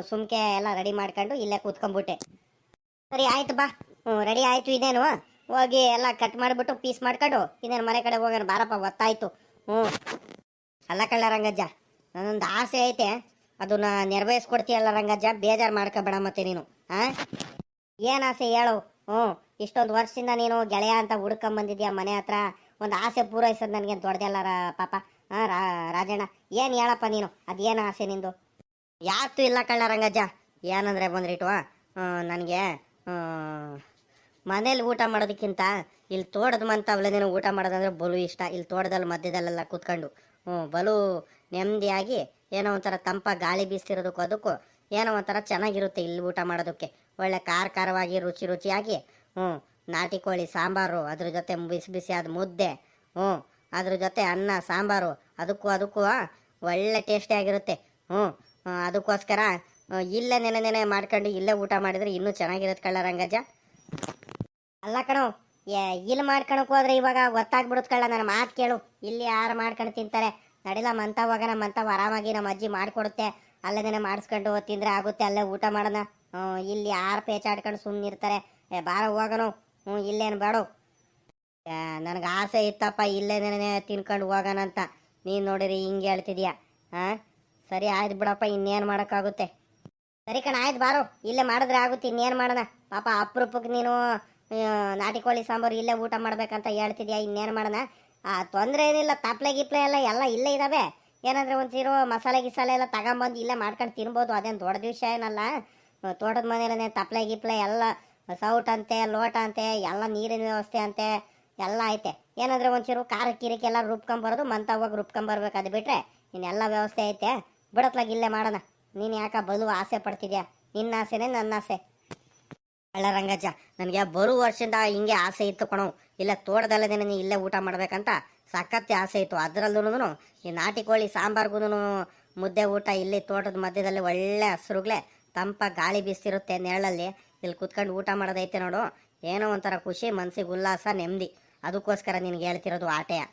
ಸುಮ್ಕೆ ಎಲ್ಲ ರೆಡಿ ಮಾಡ್ಕೊಂಡು ಇಲ್ಲೇ ಕೂತ್ಕೊಂಡ್ಬಿಟ್ಟೆ. ಸರಿ, ಆಯ್ತು ಬಾ. ಹ್ಞೂ ರೆಡಿ ಆಯಿತು ಇದೇನು ಹೋಗಿ ಎಲ್ಲ ಕಟ್ ಮಾಡಿಬಿಟ್ಟು ಪೀಸ್ ಮಾಡ್ಕೊಂಡು ಇನ್ನೇನು ಮನೆ ಕಡೆ ಹೋಗೋಣ. ಬಾರಪ್ಪ, ಗೊತ್ತಾಯ್ತು. ಹ್ಞೂ ಅಲ್ಲ ಕಳ್ಳ ರಂಗಜ್ಜ, ನನ್ನೊಂದು ಆಸೆ ಐತೆ. ಅದನ್ನ ನೆರವೇರಿಸ್ಕೊಡ್ತೀಯಲ್ಲ ರಂಗಜ್ಜ? ಬೇಜಾರು ಮಾಡ್ಕೊಬೇಡ ಮತ್ತೆ ನೀನು ಹಾಂ ಏನು ಆಸೆ ಹೇಳು? ಹ್ಞೂ ಇಷ್ಟೊಂದು ವರ್ಷದಿಂದ ನೀನು ಗೆಳೆಯ ಅಂತ ಹುಡ್ಕೊಂಬಂದಿದ್ಯಾ ಮನೆ ಹತ್ರ? ಒಂದು ಆಸೆ ಪೂರೈಸೋದು ನನಗೆ ದೊಡ್ಡದಲ್ಲ ರಾ, ಪಾಪ. ಹಾಂ ರಾಜಣ್ಣ, ಏನು ಹೇಳಪ್ಪ ನೀನು? ಅದೇನು ಆಸೆ ನಿಂದು? ಯಾತು ಇಲ್ಲ ಕಳ್ಳ ರಂಗಜ್ಜ? ಏನಂದ್ರೆ ಬಂದ್ರಿಟ್ಟು ನನಗೆ ಮನೇಲಿ ಊಟ ಮಾಡೋದಕ್ಕಿಂತ ಇಲ್ಲಿ ತೋಟದ ಮಂತವ್ಲೇನೇನು ಊಟ ಮಾಡೋದಂದ್ರೆ ಬಲು ಇಷ್ಟ. ಇಲ್ಲಿ ತೋಟದಲ್ಲಿ ಮಧ್ಯದಲ್ಲೆಲ್ಲ ಕೂತ್ಕೊಂಡು. ಹ್ಞೂ ಬಲು ನೆಮ್ಮದಿಯಾಗಿ ಏನೋ ಒಂಥರ ತಂಪ ಗಾಳಿ ಬೀಸ್ತಿರೋದಕ್ಕೂ ಅದಕ್ಕೂ ಏನೋ ಒಂಥರ ಚೆನ್ನಾಗಿರುತ್ತೆ ಇಲ್ಲಿ ಊಟ ಮಾಡೋದಕ್ಕೆ. ಒಳ್ಳೆ ಖಾರ ಖಾರವಾಗಿ ರುಚಿ ರುಚಿಯಾಗಿ ಹ್ಞೂ ನಾಟಿ ಕೋಳಿ, ಸಾಂಬಾರು, ಅದ್ರ ಜೊತೆ ಬಿಸಿ ಬಿಸಿ ಆದ ಮುದ್ದೆ ಹ್ಞೂ ಅದ್ರ ಜೊತೆ ಅನ್ನ, ಸಾಂಬಾರು, ಅದಕ್ಕೂ ಅದಕ್ಕೂ ಒಳ್ಳೆ ಟೇಸ್ಟಿಯಾಗಿರುತ್ತೆ ಹ್ಞೂ ಅದಕ್ಕೋಸ್ಕರ ಇಲ್ಲೇ ನೆನೆ ನೆನೆ ಮಾಡ್ಕೊಂಡು ಇಲ್ಲೇ ಊಟ ಮಾಡಿದ್ರೆ ಇನ್ನೂ ಚೆನ್ನಾಗಿರುತ್ತೆ ಕಳ್ಳ ರಂಗಜ್ಜ. ಅಲ್ಲ ಕಣೋ, ಏ ಇಲ್ಲಿ ಮಾಡ್ಕೊಳಕ್ಕೆ ಹೋದ್ರೆ ಇವಾಗ ಗೊತ್ತಾಗ್ಬಿಡುತ್ತೆ ಕಳ್ಳ, ನನ್ನ ಮಾತು ಕೇಳು. ಇಲ್ಲಿ ಯಾರು ಮಾಡ್ಕೊಂಡು ತಿಂತಾರೆ? ನಡಿಲ್ಲ ಮಂತ ಹೋಗೋಣ ಮಂತವ್ ಆರಾಮಾಗಿ ನಮ್ಮ ಅಜ್ಜಿ ಮಾಡಿಕೊಡುತ್ತೆ. ಅಲ್ಲೇ ನೆನೆ ಮಾಡಿಸ್ಕೊಂಡು ತಿಂದರೆ ಆಗುತ್ತೆ, ಅಲ್ಲೇ ಊಟ ಮಾಡೋಣ. ಇಲ್ಲಿ ಯಾರು ಪೇಚಾಡ್ಕೊಂಡು ಸುಮ್ಮನೆ ಇರ್ತಾರೆ? ಬಾರ ಹೋಗೋಣ ಹ್ಞೂ ಇಲ್ಲೇನು ಬೇಡ. ನನಗೆ ಆಸೆ ಇತ್ತಪ್ಪ, ಇಲ್ಲೇ ನೆನೆ ತಿನ್ಕೊಂಡು ಹೋಗೋಣ ಅಂತ. ನೀನು ನೋಡಿರಿ, ಹಿಂಗೆ ಹೇಳ್ತಿದ್ಯಾ? ಹಾಂ ಸರಿ ಆಯ್ತು ಬಿಡಪ್ಪ, ಇನ್ನೇನು ಮಾಡೋಕ್ಕಾಗುತ್ತೆ? ಸರಿ ಕಣ, ಆಯ್ತು ಬಾರೋ. ಇಲ್ಲೇ ಮಾಡಿದ್ರೆ ಆಗುತ್ತೆ, ಇನ್ನೇನು ಮಾಡೋಣ? ಪಾಪ ಅಪ್ರೂಪಕ್ಕೆ ನೀನು ನಾಟಿ ಕೋಳಿ ಸಾಂಬಾರು ಇಲ್ಲೇ ಊಟ ಮಾಡ್ಬೇಕಂತ ಹೇಳ್ತಿದ್ಯಾ, ಇನ್ನೇನು ಮಾಡೋಣ? ಆ, ತೊಂದರೆ ಏನಿಲ್ಲ, ತಪ್ಲೆ ಗಿಪ್ಲೆ ಎಲ್ಲ ಎಲ್ಲ ಇಲ್ಲೇ ಇದ್ದಾವೆ ಏನಂದ್ರೆ ಒಂಚೂರು ಮಸಾಲೆ ಗಿಸಾಲೆ ಎಲ್ಲ ತಗೊಂಬಂದು ಇಲ್ಲೇ ಮಾಡ್ಕೊಂಡು ತಿನ್ಬೋದು, ಅದೇನು ದೊಡ್ಡ ದಿವಸ ಏನಲ್ಲ. ತೋಟದ ಮನೇಲೇ ತಪ್ಲೆ ಗಿಪ್ಲೆ ಎಲ್ಲ, ಸೌಟ್ ಅಂತೆ, ಲೋಟ ಅಂತೆ, ಎಲ್ಲ ನೀರಿನ ವ್ಯವಸ್ಥೆ ಅಂತೆ, ಎಲ್ಲ ಐತೆ. ಏನಂದ್ರೆ ಒಂಚೂರು ಖಾರ ಕಿರಿಕೆ ಎಲ್ಲ ರುಬ್ಕೊಂಬರೋದು ಮಂತ ಹೋಗಿ ರುಬ್ಕೊಂಬರ್ಬೇಕು, ಅದು ಬಿಟ್ಟರೆ ಇನ್ನೆಲ್ಲ ವ್ಯವಸ್ಥೆ ಐತೆ. ಬಿಡತ್ಲಾಗ ಇಲ್ಲೇ ಮಾಡೋಣ. ನೀನು ಯಾಕೆ ಬಲು ಆಸೆ ಪಡ್ತಿದ್ಯಾ? ನಿನ್ನ ಆಸೆನೇ ನನ್ನ ಆಸೆ. ಅಲ್ಲ ರಂಗಜ್ಜ, ನನಗೆ ಬರೋ ವರ್ಷದಿಂದ ಹಿಂಗೆ ಆಸೆ ಇತ್ತು ಕಣೋ. ಇಲ್ಲ ತೋಟದಲ್ಲದೆ ನೀನು ಇಲ್ಲೇ ಊಟ ಮಾಡಬೇಕಂತ ಸಖತ್ತೆ ಆಸೆ ಇತ್ತು. ಅದರಲ್ಲೂ ಈ ನಾಟಿ ಕೋಳಿ ಸಾಂಬಾರ್ಗೂ ಮುದ್ದೆ ಊಟ ಇಲ್ಲಿ ತೋಟದ ಮಧ್ಯದಲ್ಲಿ ಒಳ್ಳೆ ಹಸ್ರುಗಳೇ ತಂಪ ಗಾಳಿ ಬೀಸ್ತಿರುತ್ತೆ ನೆರಳಲ್ಲಿ. ಇಲ್ಲಿ ಕುತ್ಕೊಂಡು ಊಟ ಮಾಡೋದೈತೆ ನೋಡು. ಏನೋ ಒಂಥರ ಖುಷಿ ಮನಸ್ಸಿಗೆ ಉಲ್ಲಾಸ ನೆಮ್ಮದಿ ಅದಕ್ಕೋಸ್ಕರ ನಿನಗೆ ಹೇಳ್ತಿರೋದು ಆಟೆಯ.